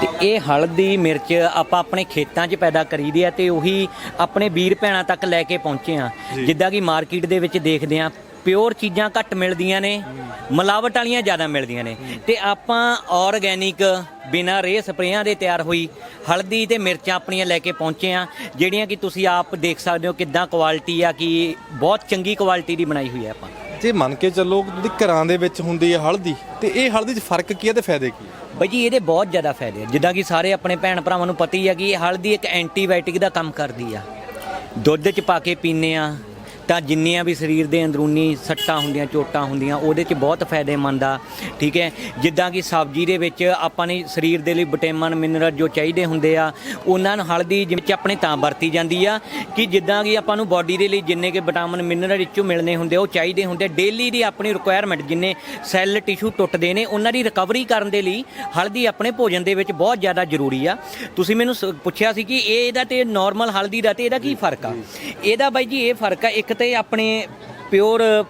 ਤੇ ਇਹ ਹਲਦੀ ਮਿਰਚ ਆਪਾਂ ਆਪਣੇ ਖੇਤਾਂ 'ਚ ਪੈਦਾ ਕਰੀਦੀ ਆ ਤੇ ਉਹੀ ਆਪਣੇ ਵੀਰ ਭੈਣਾਂ ਤੱਕ ਲੈ ਕੇ ਪਹੁੰਚੇ ਆ। ਜਿੱਦਾਂ ਕਿ ਮਾਰਕੀਟ ਦੇ ਵਿੱਚ ਦੇਖਦੇ ਆ ਪਿਓਰ ਚੀਜ਼ਾਂ ਘੱਟ ਮਿਲਦੀਆਂ ਨੇ ਮਿਲਾਵਟ ਵਾਲੀਆਂ ਜ਼ਿਆਦਾ ਮਿਲਦੀਆਂ ਨੇ। ਤੇ ਆਪਾਂ ਆਰਗੈਨਿਕ ਬਿਨਾਂ ਰੇਹ ਸਪਰੇਆਂ ਦੇ ਤਿਆਰ ਹੋਈ ਹਲਦੀ ਤੇ ਮਿਰਚਾਂ ਆਪਣੀਆਂ ਲੈ ਕੇ ਪਹੁੰਚੇ ਆ ਜਿਹੜੀਆਂ ਕਿ ਤੁਸੀਂ ਆਪ ਦੇਖ ਸਕਦੇ ਹੋ ਕਿੱਦਾਂ ਕੁਆਲਿਟੀ ਆ ਕਿ ਬਹੁਤ ਚੰਗੀ ਕੁਆਲਿਟੀ ਦੀ ਬਣਾਈ ਹੋਈ ਹੈ ਆਪਾਂ। ਜੇ ਮੰਨ ਕੇ ਚੱਲੋ ਜਿਹੜੀ ਘਰਾਂ ਦੇ ਵਿੱਚ ਹੁੰਦੀ ਹੈ ਹਲਦੀ, ਤੇ ਇਹ ਹਲਦੀ 'ਚ ਫ਼ਰਕ ਕੀ ਹੈ ਤੇ ਫਾਇਦੇ ਕੀ ਹੈ? ਬਾਈ ਜੀ, ਇਹਦੇ ਬਹੁਤ ਜ਼ਿਆਦਾ ਫਾਇਦੇ ਆ। ਜਿੱਦਾਂ ਕਿ ਸਾਰੇ ਆਪਣੇ ਭੈਣ ਭਰਾਵਾਂ ਨੂੰ ਪਤਾ ਹੀ ਆ ਕਿ ਇਹ ਹਲਦੀ ਇੱਕ ਐਂਟੀਬਾਇਓਟਿਕ ਦਾ ਕੰਮ ਕਰਦੀ ਆ। ਦੁੱਧ 'ਚ ਪਾ ਕੇ ਪੀਨੇ ਆ ਤਾਂ ਜਿੰਨੀਆਂ ਵੀ ਸਰੀਰ ਦੇ ਅੰਦਰੂਨੀ ਸੱਟਾਂ ਹੁੰਦੀਆਂ ਚੋਟਾਂ ਹੁੰਦੀਆਂ ਉਹਦੇ 'ਚ ਬਹੁਤ ਫਾਇਦੇਮੰਦ ਆ ਠੀਕ ਹੈ? ਜਿੱਦਾਂ ਕਿ ਸਬਜ਼ੀ ਦੇ ਵਿੱਚ ਆਪਾਂ ਨੇ ਸਰੀਰ ਦੇ ਲਈ ਵਿਟਾਮਿਨ ਮਿਨਰਲ ਜੋ ਚਾਹੀਦੇ ਹੁੰਦੇ ਆ ਉਹਨਾਂ ਨੂੰ ਹਲਦੀ ਵਿੱਚ ਆਪਣੇ ਤਾਂ ਵਰਤੀ ਜਾਂਦੀ ਆ ਕਿ ਜਿੱਦਾਂ ਕਿ ਆਪਾਂ ਨੂੰ ਬਾਡੀ ਦੇ ਲਈ ਜਿੰਨੇ ਕਿ ਵਿਟਾਮਿਨ ਮਿਨਰਲ ਵਿੱਚੋਂ ਮਿਲਨੇ ਹੁੰਦੇ ਉਹ ਚਾਹੀਦੇ ਹੁੰਦੇ ਡੇਲੀ ਦੀ ਆਪਣੀ ਰਿਕੁਆਇਰਮੈਂਟ ਜਿੰਨੇ ਸੈੱਲ ਟਿਸ਼ੂ ਟੁੱਟਦੇ ਨੇ ਉਹਨਾਂ ਦੀ ਰਿਕਵਰੀ ਕਰਨ ਦੇ ਲਈ ਹਲਦੀ ਆਪਣੇ ਭੋਜਨ ਦੇ ਵਿੱਚ ਬਹੁਤ ਜ਼ਿਆਦਾ ਜ਼ਰੂਰੀ ਆ। ਤੁਸੀਂ ਮੈਨੂੰ ਪੁੱਛਿਆ ਸੀ ਕਿ ਇਹ ਇਹਦਾ ਤੇ ਨਾਰਮਲ ਹਲਦੀ ਦਾ ਤੇ ਇਹਦਾ ਕੀ ਫ਼ਰਕ ਆ? ਇਹਦਾ ਬਾਈ ਜੀ ਇਹ ਫ਼ਰਕ ਆ ਇੱਕ ਤੇ ਆਪਣੇ ਪਿਓਰ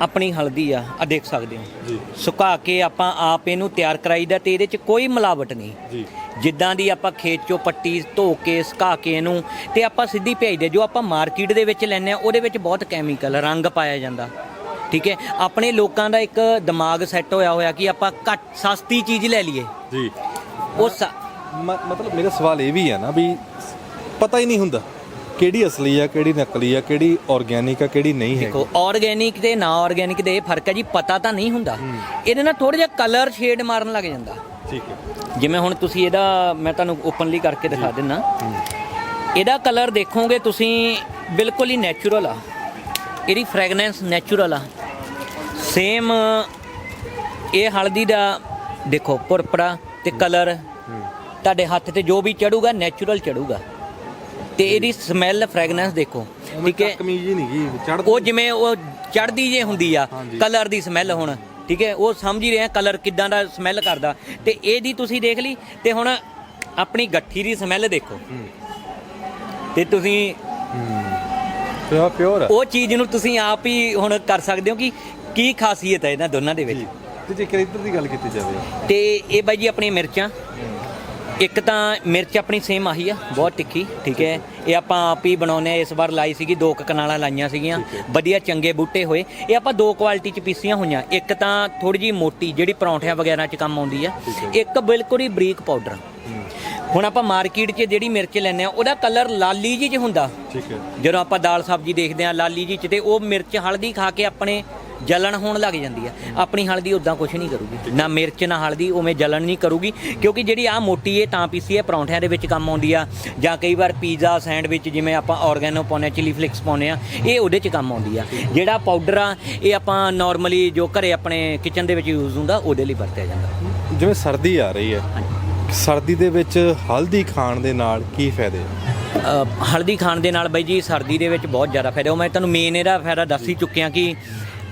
ਆਪਣੀ ਹਲਦੀ ਆ ਆ ਦੇਖ ਸਕਦੇ ਹੋ। ਜੀ। ਸੁਕਾ ਕੇ ਆਪਾਂ ਆਪ ਇਹਨੂੰ ਤਿਆਰ ਕਰਾਈਦਾ ਤੇ ਇਹਦੇ 'ਚ ਕੋਈ ਮਿਲਾਵਟ ਨਹੀਂ। ਜੀ। ਜਿੱਦਾਂ ਦੀ ਆਪਾਂ ਖੇਤ ਚੋਂ ਪੱਟੀ ਧੋ ਕੇ ਸੁਕਾ ਕੇ ਇਹਨੂੰ ਤੇ ਆਪਾਂ ਸਿੱਧੀ ਭੇਜਦੇ ਜੋ ਆਪਾਂ ਮਾਰਕੀਟ ਦੇ ਵਿੱਚ ਲੈਂਦੇ ਆ ਉਹਦੇ ਵਿੱਚ ਬਹੁਤ ਕੈਮੀਕਲ ਰੰਗ ਪਾਇਆ ਜਾਂਦਾ। ਠੀਕ ਹੈ? ਆਪਣੇ ਲੋਕਾਂ ਦਾ ਇੱਕ ਦਿਮਾਗ ਸੈੱਟ ਹੋਇਆ ਹੋਇਆ ਕਿ ਆਪਾਂ ਘੱਟ ਸਸਤੀ ਚੀਜ਼ ਲੈ ਲਈਏ। ਜੀ। ਉਹ ਸ- ਮ- ਮਤਲਬ ਮੇਰਾ ਸਵਾਲ ਇਹ ਵੀ ਹੈ ਨਾ ਵੀ ਪਤਾ ਹੀ ਨਹੀਂ ਹੁੰਦਾ। ਕਿਹੜੀ ਅਸਲੀ ਆ ਕਿਹੜੀ ਨਕਲੀ ਆ ਕਿਹੜੀ ਆਰਗੈਨਿਕ ਆ ਕਿਹੜੀ ਨਹੀਂ ਹੈ ਦੇਖੋ ਆਰਗੈਨਿਕ ਤੇ ਨਾ ਆਰਗੈਨਿਕ ਦੇ ਇਹ ਫ਼ਰਕ ਹੈ ਜੀ ਪਤਾ ਤਾਂ ਨਹੀਂ ਹੁੰਦਾ। ਇਹਦੇ ਨਾਲ ਥੋੜਾ ਜਿਹਾ ਕਲਰ ਸ਼ੇਡ ਮਾਰਨ ਲੱਗ ਜਾਂਦਾ। ਠੀਕ ਹੈ। ਜਿਵੇਂ ਹੁਣ ਤੁਸੀਂ ਇਹਦਾ ਮੈਂ ਤੁਹਾਨੂੰ ਓਪਨਲੀ ਕਰਕੇ ਦਿਖਾ ਦਿੰਨਾ। ਇਹਦਾ ਕਲਰ ਦੇਖੋਗੇ ਤੁਸੀਂ ਬਿਲਕੁਲ ਹੀ ਨੈਚੁਰਲ ਆ। ਇਹਦੀ ਫ੍ਰੈਗਨੈਂਸ ਨੈਚੁਰਲ ਆ। ਸੇਮ ਇਹ ਹਲਦੀ ਦਾ ਦੇਖੋ ਪੁਰਪੜਾ ਤੇ ਕਲਰ ਤੁਹਾਡੇ ਹੱਥ ਤੇ ਜੋ ਵੀ ਚੜੂਗਾ ਨੈਚੁਰਲ ਚੜੂਗਾ। ਤੇ ਇਹਦੀ ਸਮੈਲ ਫ੍ਰੈਗਨੈਂਸ ਦੇਖੋ ਠੀਕ ਹੈ? ਕਮੀਜ਼ ਹੀ ਨਹੀਂ ਗਈ ਚੜ ਉਹ ਜਿਵੇਂ ਉਹ ਚੜਦੀ ਜੇ ਹੁੰਦੀ ਆ। ਕਲਰ ਦੀ ਸਮੈਲ ਹੁਣ ਠੀਕ ਹੈ? ਉਹ ਸਮਝ ਹੀ ਰਹੇ ਆ ਕਲਰ ਕਿਦਾਂ ਦਾ ਸਮੈਲ ਕਰਦਾ। ਤੇ ਇਹਦੀ ਤੁਸੀਂ ਦੇਖ ਲਈ ਤੇ ਹੁਣ ਆਪਣੀ ਗੱਠੀ ਦੀ ਸਮੈਲ ਦੇਖੋ। ਤੇ ਤੁਸੀਂ ਪਿਓਰ ਪਿਓਰ ਉਹ ਚੀਜ਼ ਨੂੰ ਤੁਸੀਂ ਆਪ ਹੀ ਹੁਣ ਕਰ ਸਕਦੇ ਹੋ ਕਿ ਕੀ ਖਾਸੀਅਤ ਹੈ ਇਹਨਾਂ ਦੋਨਾਂ ਦੇ ਵਿੱਚ? ਤੇ ਜੇਕਰ ਇੱਧਰ ਦੀ ਗੱਲ ਕੀਤੀ ਜਾਵੇ। ਤੇ ਇਹ ਬਾਈ ਜੀ ਆਪਣੀਆਂ ਮਿਰਚਾਂ। ਇੱਕ ਤਾਂ ਮਿਰਚ ਆਪਣੀ ਸੇਮ ਆਹੀ ਆ ਬਹੁਤ ਤਿੱਖੀ ਠੀਕ ਹੈ। ਇਹ ਆਪਾਂ ਆਪ ਹੀ ਬਣਾਉਨੇ ਆ ਇਸ ਵਾਰ ਲਾਈ ਸੀਗੀ ਦੋ ਕੁ ਕਨਾਲਾਂ ਲਾਈਆਂ ਸੀਗੀਆਂ। ਵਧੀਆ ਚੰਗੇ ਬੂਟੇ ਹੋਏ। ਇਹ ਆਪਾਂ ਦੋ ਕੁਆਲਿਟੀ ਚ ਪੀਸੀਆਂ ਹੋਈਆਂ। ਇੱਕ ਤਾਂ ਥੋੜੀ ਜੀ ਮੋਟੀ ਜਿਹੜੀ ਪਰੌਂਠਿਆਂ ਵਗੈਰਾ ਚ ਕੰਮ ਆਉਂਦੀ ਆ। ਇੱਕ ਬਿਲਕੁਲ ਹੀ ਬਰੀਕ ਪਾਊਡਰ ਹੁਣ ਆਪਾਂ ਮਾਰਕੀਟ 'ਚ ਜਿਹੜੀ ਮਿਰਚ ਲੈਂਦੇ ਆ ਉਹਦਾ ਕਲਰ ਲਾਲੀ ਜੀ ਚ ਹੁੰਦਾ। ਠੀਕ ਹੈ। ਜਦੋਂ ਆਪਾਂ ਦਾਲ ਸਬਜ਼ੀ ਦੇਖਦੇ ਆ ਲਾਲੀ ਜੀ ਚ ਤੇ ਉਹ ਮਿਰਚ ਹਲਦੀ ਖਾ ਕੇ ਆਪਣੇ ਜਲਣ ਹੋਣ ਲੱਗ ਜਾਂਦੀ ਆ ਆਪਣੀ ਹਲਦੀ ਉਦਾਂ ਕੁਝ ਨਹੀਂ ਕਰੂਗੀ। ਨਾ ਮਿਰਚ ਨਾ ਹਲਦੀ ਉਵੇਂ ਜਲਣ ਨਹੀਂ ਕਰੂਗੀ। ਕਿਉਂਕਿ ਜਿਹੜੀ ਆ ਮੋਟੀ ਇਹ ਤਾਂ ਪੀਸੀ ਹੈ ਪਰੌਂਠਿਆਂ ਦੇ ਵਿੱਚ ਕੰਮ ਆਉਂਦੀ ਆ। ਜਾਂ ਕਈ ਵਾਰ ਪੀਜ਼ਾ ਸੈਂਡਵਿਚ ਜਿਵੇਂ ਆਪਾਂ ਆਰਗੈਨੋ ਪਾਉਂਦੇ ਆ ਚਿਲੀ ਫਲਿਕਸ ਪਾਉਂਦੇ ਆ ਇਹ ਉਹਦੇ 'ਚ ਕੰਮ ਆਉਂਦੀ ਆ। ਜਿਹੜਾ ਪਾਊਡਰ ਆ ਇਹ ਆਪਾਂ ਨਾਰਮਲੀ ਜੋ ਘਰੇ ਆਪਣੇ ਕਿਚਨ ਦੇ ਵਿੱਚ ਯੂਜ਼ ਹੁੰਦਾ ਉਹਦੇ ਲਈ ਵਰਤਿਆ ਜਾਂਦਾ। ਜਿਵੇਂ ਸਰਦੀ ਆ ਰਹੀ ਹੈ ਸਰਦੀ ਦੇ ਵਿੱਚ ਹਲਦੀ ਖਾਣ ਦੇ ਨਾਲ ਕੀ ਫਾਇਦੇ ਆ? ਹਲਦੀ ਖਾਣ ਦੇ ਨਾਲ ਬਾਈ ਜੀ ਸਰਦੀ ਦੇ ਵਿੱਚ ਬਹੁਤ ਜ਼ਿਆਦਾ ਫਾਇਦਾ। ਉਹ ਮੈਂ ਤੁਹਾਨੂੰ ਮੇਨ ਇਹਦਾ ਫਾਇਦਾ ਦੱਸ ਹੀ ਚੁੱਕਿਆ ਕਿ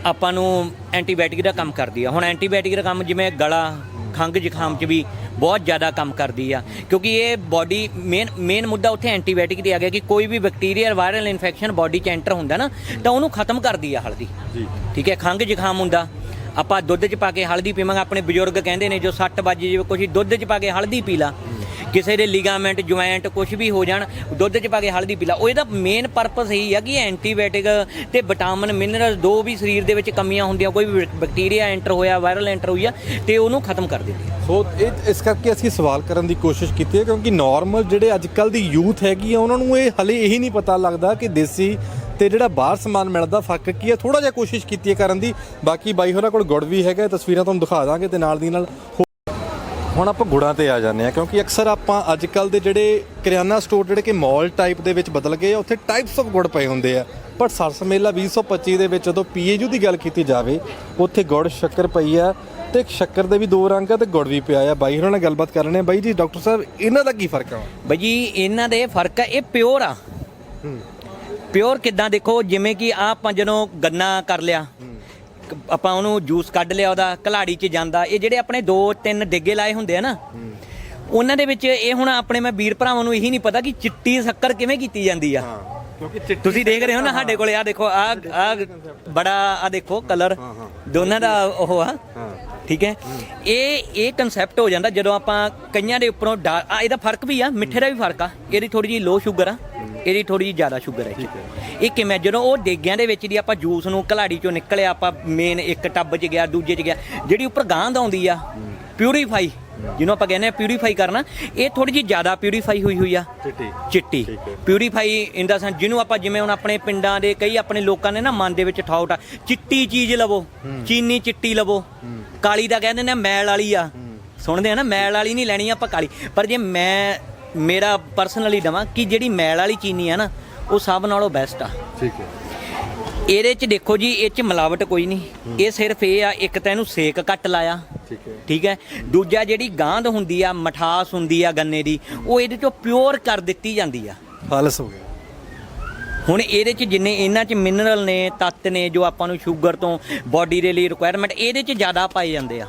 ਆਪਾਂ ਨੂੰ ਐਂਟੀਬਾਇਓਟਿਕ ਦਾ ਕੰਮ ਕਰਦੀ ਆ। ਹੁਣ ਐਂਟੀਬਾਇਓਟਿਕ ਦਾ ਕੰਮ ਜਿਵੇਂ ਗਲਾ ਖੰਘ ਜ਼ੁਕਾਮ 'ਚ ਵੀ ਬਹੁਤ ਜ਼ਿਆਦਾ ਕੰਮ ਕਰਦੀ ਆ। ਕਿਉਂਕਿ ਇਹ ਬਾਡੀ ਮੇਨ ਮੇਨ ਮੁੱਦਾ ਉੱਥੇ ਐਂਟੀਬਾਇਓਟਿਕ ਤੇ ਆ ਗਿਆ ਕਿ ਕੋਈ ਵੀ ਬੈਕਟੀਰੀਆ ਵਾਇਰਲ ਇਨਫੈਕਸ਼ਨ ਬਾਡੀ 'ਚ ਐਂਟਰ ਹੁੰਦਾ ਨਾ ਤਾਂ ਉਹਨੂੰ ਖਤਮ ਕਰਦੀ ਆ ਹਲਦੀ। ਜੀ। ਠੀਕ ਹੈ? ਖੰਘ ਜ਼ੁਕਾਮ ਹੁੰਦਾ। ਆਪਾਂ ਦੁੱਧ 'ਚ ਪਾ ਕੇ ਹਲਦੀ ਪੀਵਾਂਗੇ ਆਪਣੇ ਬਜ਼ੁਰਗ ਕਹਿੰਦੇ ਨੇ ਜੋ ਸੱਟ ਵੱਜ ਜਾਵੇ ਕੁਛ ਦੁੱਧ 'ਚ ਪਾ ਕੇ ਹਲਦੀ ਪੀ ਲਾ ਕਿਸੇ ਦੇ ਲਿਗਾਮੈਂਟ ਜੁਆਇੰਟ ਕੁਝ ਵੀ ਹੋ ਜਾਣ, ਦੁੱਧ 'ਚ ਪਾ ਕੇ ਹਲਦੀ ਪੀ ਲਾ। ਉਹ ਇਹਦਾ ਮੇਨ ਪਰਪਸ ਇਹੀ ਆ ਕਿ ਐਂਟੀਬਾਇਓਟਿਕ ਤੇ ਵਿਟਾਮਿਨ ਮਿਨਰਲ ਦੋ ਵੀ ਸਰੀਰ ਦੇ ਵਿੱਚ ਕਮੀਆਂ ਹੁੰਦੀਆਂ, ਕੋਈ ਵੀ ਬੈਕਟੀਰੀਆ ਐਂਟਰ ਹੋਇਆ ਵਾਇਰਲ ਐਂਟਰ ਹੋਈ ਆ, ਤੇ ਉਹਨੂੰ ਖਤਮ ਕਰ ਦਿੰਦੀ ਆ। ਸੋ ਇਹ ਇਸ ਕਰਕੇ ਅਸੀਂ ਸਵਾਲ ਕਰਨ ਦੀ ਕੋਸ਼ਿਸ਼ ਕੀਤੀ ਹੈ, ਕਿਉਂਕਿ ਨਾਰਮਲ ਜਿਹੜੇ ਅੱਜ ਕੱਲ ਦੀ ਯੂਥ ਹੈਗੀ ਆ, ਉਹਨਾਂ ਨੂੰ ਇਹ ਹਲੇ ਇਹੀ ਨਹੀਂ ਪਤਾ ਲੱਗਦਾ ਕਿ ਦੇਸੀ ਤੇ ਜਿਹੜਾ ਬਾਹਰ ਸਮਾਨ ਮਿਲਦਾ, ਫ਼ਰਕ ਕੀ ਹੈ ਥੋੜਾ ਜਿਹਾ ਕੋਸ਼ਿਸ਼ ਕੀਤੀ ਹੈ ਕਰਨ ਦੀ, ਬਾਕੀ ਬਾਈ ਹੋਰਾਂ ਕੋਲ ਗੁੜ ਵੀ ਹੈਗਾ ਤਸਵੀਰਾਂ ਤੁਹਾਨੂੰ ਦਿਖਾ ਦਾਂਗੇ ਤੇ ਨਾਲ ਦੀ ਨਾਲ ਹੋ- ਹੁਣ ਆਪਾਂ ਗੁੜਾਂ ਤੇ ਆ ਜਾਂਦੇ ਆ ਕਿਉਂਕਿ ਅਕਸਰ ਆਪਾਂ ਅੱਜ ਕੱਲ ਦੇ ਜਿਹੜੇ ਕਰਿਆਨਾ ਸਟੋਰ ਜਿਹੜੇ ਕਿ ਮਾਲ ਟਾਈਪ ਦੇ ਵਿੱਚ ਬਦਲ ਗਏ ਆ ਉੱਥੇ ਟਾਈਪਸ ਆਫ ਗੁੜ ਪਏ ਹੁੰਦੇ ਆ। ਪਰ ਸਰਸ ਮੇਲਾ 2025 ਦੇ ਵਿੱਚ ਜਦੋਂ ਪੀਏਯੂ ਦੀ ਗੱਲ ਕੀਤੀ ਜਾਵੇ ਉੱਥੇ ਗੁੜ ਸ਼ੱਕਰ ਪਈ ਆ ਤੇ ਸ਼ੱਕਰ ਦੇ ਵੀ ਦੋ ਰੰਗ ਆ ਤੇ ਗੁੜ ਵੀ ਪਿਆ ਆ। ਬਾਈ ਹੋਰਾਂ ਨਾਲ ਗੱਲਬਾਤ ਕਰ ਲੈਣੇ ਆ ਬਾਈ ਜੀ ਡਾਕਟਰ ਸਾਹਿਬ ਇਹਨਾਂ ਦਾ ਕੀ ਫ਼ਰਕ ਆ ਬਈ ਜੀ ਇਹਨਾਂ ਦੇ ਫ਼ਰਕ ਆ ਇਹ ਪਿਓਰ ਆ। ਪਿਓਰ ਕਿਦਾਂ ਦੇਖੋ ਜਿਵੇਂ ਕਿ ਆਹ ਆਪਾਂ ਜਦੋਂ ਗੰਨਾ ਕਰ ਲਿਆ ਕ- ਆਪਾਂ ਉਹਨੂੰ ਜੂਸ ਕੱਢ ਲਿਆ ਉਹਦਾ ਕਲਾੜੀ 'ਚ ਜਾਂਦਾ। ਇਹ ਜਿਹੜੇ ਆਪਣੇ ਦੋ ਤਿੰਨ ਡਿੱਗੇ ਲਾਏ ਹੁੰਦੇ ਆ ਨਾ ਉਹਨਾਂ ਦੇ ਵਿੱਚ ਇਹ ਹੁਣ ਆਪਣੇ ਮੈਂ ਵੀਰ ਭਰਾਵਾਂ ਨੂੰ ਇਹੀ ਨਹੀਂ ਪਤਾ ਕਿ ਚਿੱਟੀ ਸ਼ੱਕਰ ਕਿਵੇਂ ਕੀਤੀ ਜਾਂਦੀ ਆ। ਕਿਉਂਕਿ ਤੁਸੀਂ ਦੇਖ ਰਹੇ ਹੋ ਨਾ ਸਾਡੇ ਕੋਲੇ ਆ ਦੇਖੋ ਆ ਆ ਬੜਾ ਆ ਦੇਖੋ ਕਲਰ ਦੋਨਾਂ ਦਾ ਉਹ ਆ। ਠੀਕ ਹੈ? ਇਹ ਇਹ ਕਨਸੈਪਟ ਹੋ ਜਾਂਦਾ ਜਦੋਂ ਆਪਾਂ ਕਈਆਂ ਦੇ ਉੱਪਰੋਂ ਡਾ- ਆ ਇਹਦਾ ਫ਼ਰਕ ਵੀ ਆ ਮਿੱਠੇ ਦਾ ਵੀ ਫ਼ਰਕ ਆ। ਇਹਦੀ ਥੋੜੀ ਜਿਹੀ ਲੋ ਸ਼ੂਗਰ ਆ। ਇਹਦੀ ਥੋੜੀ ਜਿਹੀ ਜ਼ਿਆਦਾ ਸ਼ੂਗਰ ਹੈ ਇਹ ਕਿਵੇਂ ਜਦੋਂ ਉਹ ਡੇਗਿਆਂ ਦੇ ਵਿੱਚ ਦੀ ਆਪਾਂ ਜੂਸ ਨੂੰ ਕਲਾੜੀ ਚੋਂ ਨਿਕਲਿਆ ਆਪਾਂ ਮੇਨ ਇੱਕ ਟੱਬ 'ਚ ਗਿਆ ਦੂਜੇ 'ਚ ਗਿਆ ਜਿਹੜੀ ਉੱਪਰ ਗਾਂਧ ਆਉਂਦੀ ਆ ਪਿਊਰੀਫਾਈ ਜਿਹਨੂੰ ਆਪਾਂ ਕਹਿੰਦੇ ਆ ਪਿਊਰੀਫਾਈ ਕਰਨਾ ਇਹ ਥੋੜੀ ਜਿਹੀ ਜ਼ਿਆਦਾ ਪਿਊਰੀਫਾਈ ਹੋਈ ਹੋਈ ਆ। ਚਿੱਟੀ। ਚਿੱਟੀ। ਪਿਊਰੀਫਾਈ ਇਨ ਦਾ ਸੈਂਸ ਜਿਹਨੂੰ ਆਪਾਂ ਜਿਵੇਂ ਹੁਣ ਆਪਣੇ ਪਿੰਡਾਂ ਦੇ ਕਈ ਆਪਣੇ ਲੋਕਾਂ ਨੇ ਨਾ ਮਨ ਦੇ ਵਿੱਚ ਠਾਉਟ ਆ ਚਿੱਟੀ ਚੀਜ਼ ਲਵੋ ਚੀਨੀ ਚਿੱਟੀ ਲਵੋ। ਕਾਲੀ ਦਾ ਕਹਿੰਦੇ ਨੇ ਮੈਲ ਵਾਲੀ ਆ। ਸੁਣਦੇ ਆ ਨਾ ਮੈਲ ਵਾਲੀ ਨਹੀਂ ਲੈਣੀ ਆਪਾਂ ਕਾਲੀ। ਪਰ ਜੇ ਮੈਂ ਮੇਰਾ ਪਰਸਨਲੀ ਦਵਾਂ ਕਿ ਜਿਹੜੀ ਮੈਲ ਵਾਲੀ ਚੀਨੀ ਆ ਨਾ ਉਹ ਸਭ ਨਾਲੋਂ ਬੈਸਟ ਆ। ਠੀਕ ਹੈ। ਇਹਦੇ ਚ ਦੇਖੋ ਜੀ ਇਹ ਚ ਮਿਲਾਵਟ ਕੋਈ ਨਹੀਂ। ਇਹ ਸਿਰਫ ਇਹ ਆ ਇੱਕ ਤਾਂ ਇਹਨੂੰ ਸੇਕ ਘੱਟ ਲਾਇਆ। ਠੀਕ ਹੈ। ਠੀਕ ਹੈ? ਦੂਜਾ ਜਿਹੜੀ ਗਾਂਧ ਹੁੰਦੀ ਆ ਮਠਾਸ ਹੁੰਦੀ ਆ ਗੰਨੇ ਦੀ ਉਹ ਇਹਦੇ ਚੋਂ ਪਿਓਰ ਕਰ ਦਿੱਤੀ ਜਾਂਦੀ ਆ। ਖਾਲਸ ਹੋ ਗਿਆ। ਹੁਣ ਇਹਦੇ ਚ ਜਿੰਨੇ ਇਹਨਾਂ ਚ ਮਿਨਰਲ ਨੇ ਤੱਤ ਨੇ ਜੋ ਆਪਾਂ ਨੂੰ ਸ਼ੂਗਰ ਤੋਂ ਬਾਡੀ ਦੇ ਲਈ ਰਿਕੁਆਇਰਮੈਂਟ ਇਹਦੇ ਚ ਜ਼ਿਆਦਾ ਪਾਏ ਜਾਂਦੇ ਆ।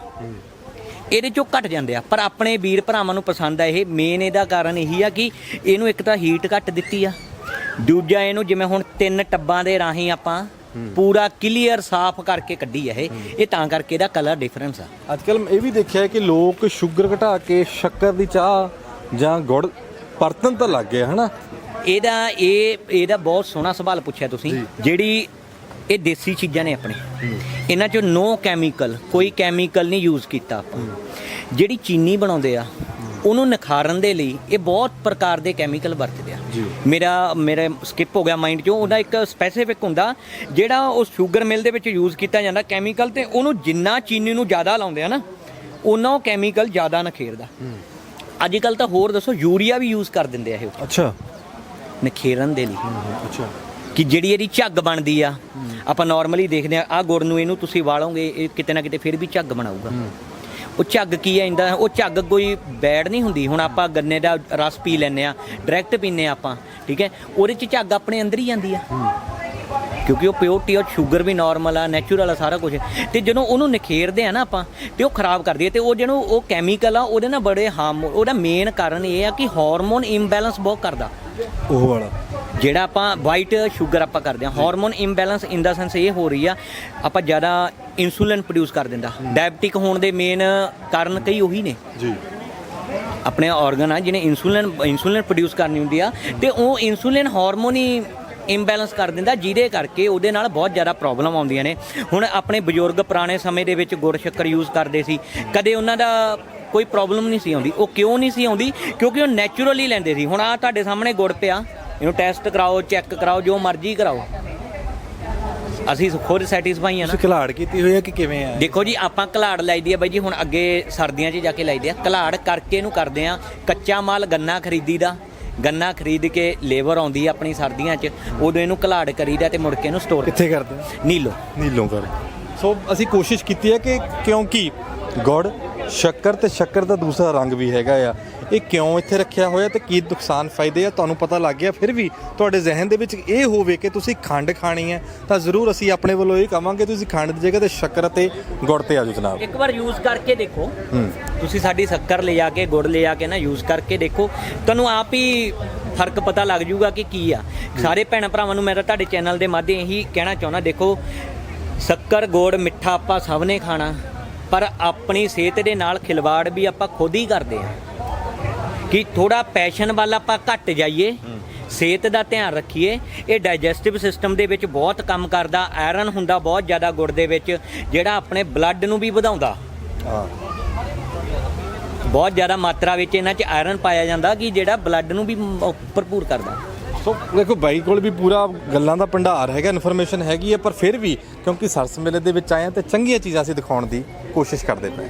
ਇਹਦੇ ਚੋਂ ਘਟ ਜਾਂਦੇ ਆ। ਪਰ ਆਪਣੇ ਵੀਰ ਭਰਾਵਾਂ ਨੂੰ ਪਸੰਦ ਆ ਇਹ। ਮੇਨ ਇਹਦਾ ਕਾਰਨ ਇਹੀ ਆ ਕਿ ਇਹਨੂੰ ਇੱਕ ਤਾਂ ਹੀਟ ਘੱਟ ਦਿੱਤੀ ਆ। ਦੂਜਾ ਇਹਨੂੰ ਜਿਵੇਂ ਹੁਣ ਤਿੰਨ ਟੱਬਾਂ ਦੇ ਰਾਹੀਂ ਆਪਾਂ ਪੂਰਾ ਕਲੀਅਰ ਸਾਫ਼ ਕਰਕੇ ਕੱਢੀ ਆ ਇਹ। ਇਹ ਤਾਂ ਕਰਕੇ ਇਹਦਾ ਕਲਰ ਡਿਫਰੈਂਸ ਆ। ਅੱਜ ਕੱਲ ਇਹ ਵੀ ਦੇਖਿਆ ਹੈ ਕਿ ਲੋਕ ਸ਼ੂਗਰ ਘਟਾ ਕੇ ਸ਼ੱਕਰ ਦੀ ਚਾਹ ਜਾਂ ਗੁੜ ਪਰਤਨ ਤਾਂ ਲੱਗ ਗਿਆ ਹਨਾ? ਇਹਦਾ ਇਹ ਇਹਦਾ ਬਹੁਤ ਸੋਹਣਾ ਸਵਾਲ ਪੁੱਛਿਆ ਤੁਸੀਂ। ਜਿਹੜੀ ਇਹ ਦੇਸੀ ਚੀਜ਼ਾਂ ਨੇ ਆਪਣੇ। ਇਹਨਾਂ 'ਚ ਨੋ ਕੈਮੀਕਲ ਕੋਈ ਕੈਮੀਕਲ ਨਹੀਂ ਯੂਜ਼ ਕੀਤਾ ਆਪਾਂ। ਜਿਹੜੀ ਚੀਨੀ ਬਣਾਉਂਦੇ ਆ ਉਹਨੂੰ ਨਿਖਾਰਨ ਦੇ ਲਈ ਇਹ ਬਹੁਤ ਪ੍ਰਕਾਰ ਦੇ ਕੈਮੀਕਲ ਵਰਤਦੇ ਆ। ਮੇਰਾ ਮੇਰੇ ਸਕਿਪ ਹੋ ਗਿਆ ਮਾਈਂਡ 'ਚੋਂ ਉਹਦਾ ਇੱਕ ਸਪੈਸੀਫਿਕ ਹੁੰਦਾ ਜਿਹੜਾ ਉਹ ਸ਼ੂਗਰ ਮਿਲ ਦੇ ਵਿੱਚ ਯੂਜ਼ ਕੀਤਾ ਜਾਂਦਾ ਕੈਮੀਕਲ ਤੇ ਉਹਨੂੰ ਜਿੰਨਾ ਚੀਨੀ ਨੂੰ ਜ਼ਿਆਦਾ ਲਾਉਂਦੇ ਆ ਨਾ ਉਹਨਾਂ ਉਹ ਕੈਮੀਕਲ ਜ਼ਿਆਦਾ ਨਖੇਰਦਾ ਅੱਜ ਕੱਲ ਤਾਂ ਹੋਰ ਦੱਸੋ ਯੂਰੀਆ ਵੀ ਯੂਜ਼ ਕਰ ਦਿੰਦੇ ਆ ਇਹ ਅੱਛਾ। ਨਖੇਰਨ ਦੇ ਲਈ। ਅੱਛਾ। ਕਿ ਜਿਹੜੀ ਇਹਦੀ ਝੱਗ ਬਣਦੀ ਆ ਆਪਾਂ ਨਾਰਮਲੀ ਦੇਖਦੇ ਆ ਆ ਗੁੜ ਨੂੰ ਇਹਨੂੰ ਤੁਸੀਂ ਵਾਲੋਗੇ ਇਹ ਕਿਤੇ ਨਾ ਕਿਤੇ ਫਿਰ ਵੀ ਝੱਗ ਬਣਾਊਗਾ। ਉਹ ਝੱਗ ਕੀ ਹੈ ਇੰਦਾ ਉਹ ਝੱਗ ਕੋਈ ਬੈਡ ਨਹੀਂ ਹੁੰਦੀ। ਹੁਣ ਆਪਾਂ ਗੰਨੇ ਦਾ ਰਸ ਪੀ ਲੈਨੇ ਆ ਡਾਇਰੈਕਟ ਪੀਨੇ ਆਪਾਂ ਠੀਕ ਹੈ? ਉਹਦੇ ਚ ਝੱਗ ਆਪਣੇ ਅੰਦਰ ਹੀ ਜਾਂਦੀ ਆ। ਕਿਉਂਕਿ ਉਹ ਪਿਓਰਟੀ ਔਰ ਸ਼ੂਗਰ ਵੀ ਨਾਰਮਲ ਆ ਨੈਚੁਰਲ ਆ ਸਾਰਾ ਕੁਝ ਤੇ ਜਦੋਂ ਉਹਨੂੰ ਨਿਖੇਰਦੇ ਆ ਨਾ ਆਪਾਂ ਤੇ ਉਹ ਖਰਾਬ ਕਰਦੀ ਹੈ ਤੇ ਉਹ ਜਿਹਨੂੰ ਉਹ ਕੈਮੀਕਲ ਆ ਉਹਦੇ ਨਾਲ ਬੜੇ ਹਾਰਮ ਉਹਦਾ ਮੇਨ ਕਾਰਨ ਇਹ ਆ ਕਿ ਹਾਰਮੋਨ ਇੰਬੈਲੈਂਸ ਬਹੁਤ ਕਰਦਾ। ਉਹ ਵਾਲਾ। ਜਿਹੜਾ ਆਪਾਂ ਵਾਈਟ ਸ਼ੂਗਰ ਆਪਾਂ ਕਰਦੇ ਹਾਂ hormone imbalance in the sense ਇਹ ਹੋ ਰਹੀ ਆ ਆਪਾਂ ਜ਼ਿਆਦਾ ਇਨਸੂਲਿਨ ਪ੍ਰੋਡਿਊਸ ਕਰ ਦਿੰਦਾ। ਡਾਇਬਟਿਕ ਹੋਣ ਦੇ ਮੇਨ ਕਾਰਨ ਕਈ ਉਹੀ ਨੇ। ਜੀ। ਆਪਣੇ ਆਰਗਨ ਆ ਜਿਹਨੇ ਇਨਸੂਲਿਨ ਇਨਸੂਲਿਨ ਪ੍ਰੋਡਿਊਸ ਕਰਨੀ ਹੁੰਦੀ ਆ ਤੇ ਉਹ ਇਨਸੂਲਿਨ ਹਾਰਮੋਨ ਹੀ ਇੰਬੈਲੈਂਸ ਕਰ ਦਿੰਦਾ ਜਿਹਦੇ ਕਰਕੇ ਉਹਦੇ ਨਾਲ ਬਹੁਤ ਜ਼ਿਆਦਾ ਪ੍ਰੋਬਲਮ ਆਉਂਦੀਆਂ ਨੇ। ਹੁਣ ਆਪਣੇ ਬਜ਼ੁਰਗ ਪੁਰਾਣੇ ਸਮੇਂ ਦੇ ਵਿੱਚ ਗੁੜ ਸ਼ੱਕਰ ਯੂਜ਼ ਕਰਦੇ ਸੀ। ਕਦੇ ਉਹਨਾਂ ਦਾ ਕੋਈ ਪ੍ਰੋਬਲਮ ਨਹੀਂ ਸੀ ਆਉਂਦੀ। ਉਹ ਕਿਉਂ ਨਹੀਂ ਸੀ ਆਉਂਦੀ? ਕਿਉਂਕਿ ਉਹ ਨੈਚੁਰਲੀ ਲੈਂਦੇ ਸੀ। ਹੁਣ ਆ ਤੁਹਾਡੇ ਸਾਹਮਣੇ ਗੁੜ ਪਿਆ। ਇਹਨੂੰ ਟੈਸਟ ਕਰਾਓ ਚੈੱਕ ਕਰਾਓ ਜੋ ਮਰਜ਼ੀ ਕਰਾਓ। ਅਸੀਂ ਖੁਦ ਸੈਟੀਸਫਾਈ ਆ ਨਾ। ਤੁਸੀਂ ਘਲਾੜ ਕੀਤੀ ਹੋਈ ਹੈ ਕਿ ਕਿਵੇਂ ਆ? ਦੇਖੋ ਜੀ ਆਪਾਂ ਘਲਾੜ ਲਾਈਦੀ ਆ ਬਾਈ ਜੀ ਹੁਣ ਅੱਗੇ ਸਰਦੀਆਂ 'ਚ ਜਾ ਕੇ ਲਾਈਦੇ ਆ। ਘਲਾੜ ਕਰਕੇ ਇਹਨੂੰ ਕਰਦੇ ਆ। ਕੱਚਾ ਮਾਲ ਗੰਨਾ ਖਰੀਦੀਦਾ। ਗੰਨਾ ਖਰੀਦ ਕੇ ਲੇਬਰ ਆਉਂਦੀ ਆ ਆਪਣੀ ਸਰਦੀਆਂ 'ਚ ਉਦੋਂ ਇਹਨੂੰ ਘਲਾੜ ਕਰੀਦਾ ਤੇ ਮੁੜ ਕੇ ਇਹਨੂੰ ਸਟੋਰ ਕਿੱਥੇ ਕਰਦੇ ਨੀਲੋ। ਨੀਲੋਂ ਕਰ ਸੋ ਅਸੀਂ ਕੋਸ਼ਿਸ਼ ਕੀਤੀ ਹੈ ਕਿ ਕਿਉਂਕਿ ਗੁੜ ਸ਼ੱਕਰ ਤੇ ਸ਼ੱਕਰ ਦਾ ਦੂਸਰਾ ਰੰਗ ਵੀ ਹੈਗਾ ਆ। ਇਹ ਕਿਉਂ ਇੱਥੇ ਰੱਖਿਆ ਹੋਇਆ ਤੇ ਕੀ ਨੁਕਸਾਨ ਫਾਇਦੇ ਆ? ਤੁਹਾਨੂੰ ਪਤਾ ਲੱਗ ਗਿਆ ਫਿਰ ਵੀ ਤੁਹਾਡੇ ਜ਼ਿਹਨ ਦੇ ਵਿੱਚ ਇਹ ਹੋਵੇ ਕਿ ਤੁਸੀਂ ਖੰਡ ਖਾਣੀ ਹੈ ਤਾਂ ਜ਼ਰੂਰ ਅਸੀਂ ਆਪਣੇ ਵੱਲੋਂ ਇਹ ਕਵਾਂਗੇ ਤੁਸੀਂ ਖੰਡ ਦੀ ਜਗ੍ਹਾ ਤੇ ਸ਼ੱਕਰ ਅਤੇ ਗੁੜ ਤੇ ਆਜੋ ਜਨਾਬ। ਇੱਕ ਵਾਰ ਯੂਜ਼ ਕਰਕੇ ਦੇਖੋ। ਤੁਸੀਂ ਸਾਡੀ ਸ਼ੱਕਰ ਲਿਆ ਕੇ ਗੁੜ ਲਿਆ ਕੇ ਨਾ ਯੂਜ਼ ਕਰਕੇ ਦੇਖੋ। ਤੁਹਾਨੂੰ ਆਪ ਹੀ ਫ਼ਰਕ ਪਤਾ ਲੱਗ ਜਾਊਗਾ ਕਿ ਕੀ ਆ। ਸਾਰੇ ਭੈਣ ਭਰਾਵਾਂ ਨੂੰ ਮੈਂ ਤਾਂ ਤੁਹਾਡੇ ਚੈਨਲ ਦੇ ਮਾਧਿਅਮ ਇਹੀ ਕਹਿਣਾ ਚਾਹੁੰਦਾ ਦੇਖੋ ਸ਼ੱਕਰ ਗੁੜ ਮਿੱਠਾ ਆਪਾਂ ਸਭ ਨੇ ਖਾਣਾ। ਪਰ ਆਪਣੀ ਸਿਹਤ ਦੇ ਨਾਲ ਖਿਲਵਾੜ ਵੀ ਆਪਾਂ ਖੁਦ ਹੀ ਕਰਦੇ ਆ ਕਿ ਥੋੜਾ ਪੈਸ਼ਨ ਵੱਲ ਆਪਾਂ ਘੱਟ ਜਾਈਏ ਸਿਹਤ ਦਾ ਧਿਆਨ ਰੱਖੀਏ। ਇਹ ਡਾਈਜੈਸਟਿਵ ਸਿਸਟਮ ਦੇ ਵਿੱਚ ਬਹੁਤ ਕੰਮ ਕਰਦਾ ਆਇਰਨ ਹੁੰਦਾ ਬਹੁਤ ਜ਼ਿਆਦਾ ਗੁੜ ਦੇ ਵਿੱਚ ਜਿਹੜਾ ਆਪਣੇ ਬਲੱਡ ਨੂੰ ਵੀ ਵਧਾਉਂਦਾ। ਹਾਂ। ਬਹੁਤ ਜ਼ਿਆਦਾ ਮਾਤਰਾ ਵਿੱਚ ਇਹਨਾਂ 'ਚ ਆਇਰਨ ਪਾਇਆ ਜਾਂਦਾ ਕਿ ਜਿਹੜਾ ਬਲੱਡ ਨੂੰ ਵੀ ਭਰਪੂਰ ਕਰਦਾ। ਸੋ ਦੇਖੋ ਬਾਈ ਕੋਲ ਵੀ ਪੂਰਾ ਗੱਲਾਂ ਦਾ ਭੰਡਾਰ ਹੈਗਾ ਇਨਫੋਰਮੇਸ਼ਨ ਹੈਗੀ ਹੈ, ਪਰ ਫਿਰ ਵੀ ਕਿਉਂਕਿ ਸਰਸ ਮੇਲੇ ਦੇ ਵਿੱਚ ਆਏ ਆ ਤੇ ਚੰਗੀਆਂ ਚੀਜ਼ਾਂ ਅਸੀਂ ਦਿਖਾਉਣ ਦੀ ਕੋਸ਼ਿਸ਼ ਕਰਦੇ ਪਏ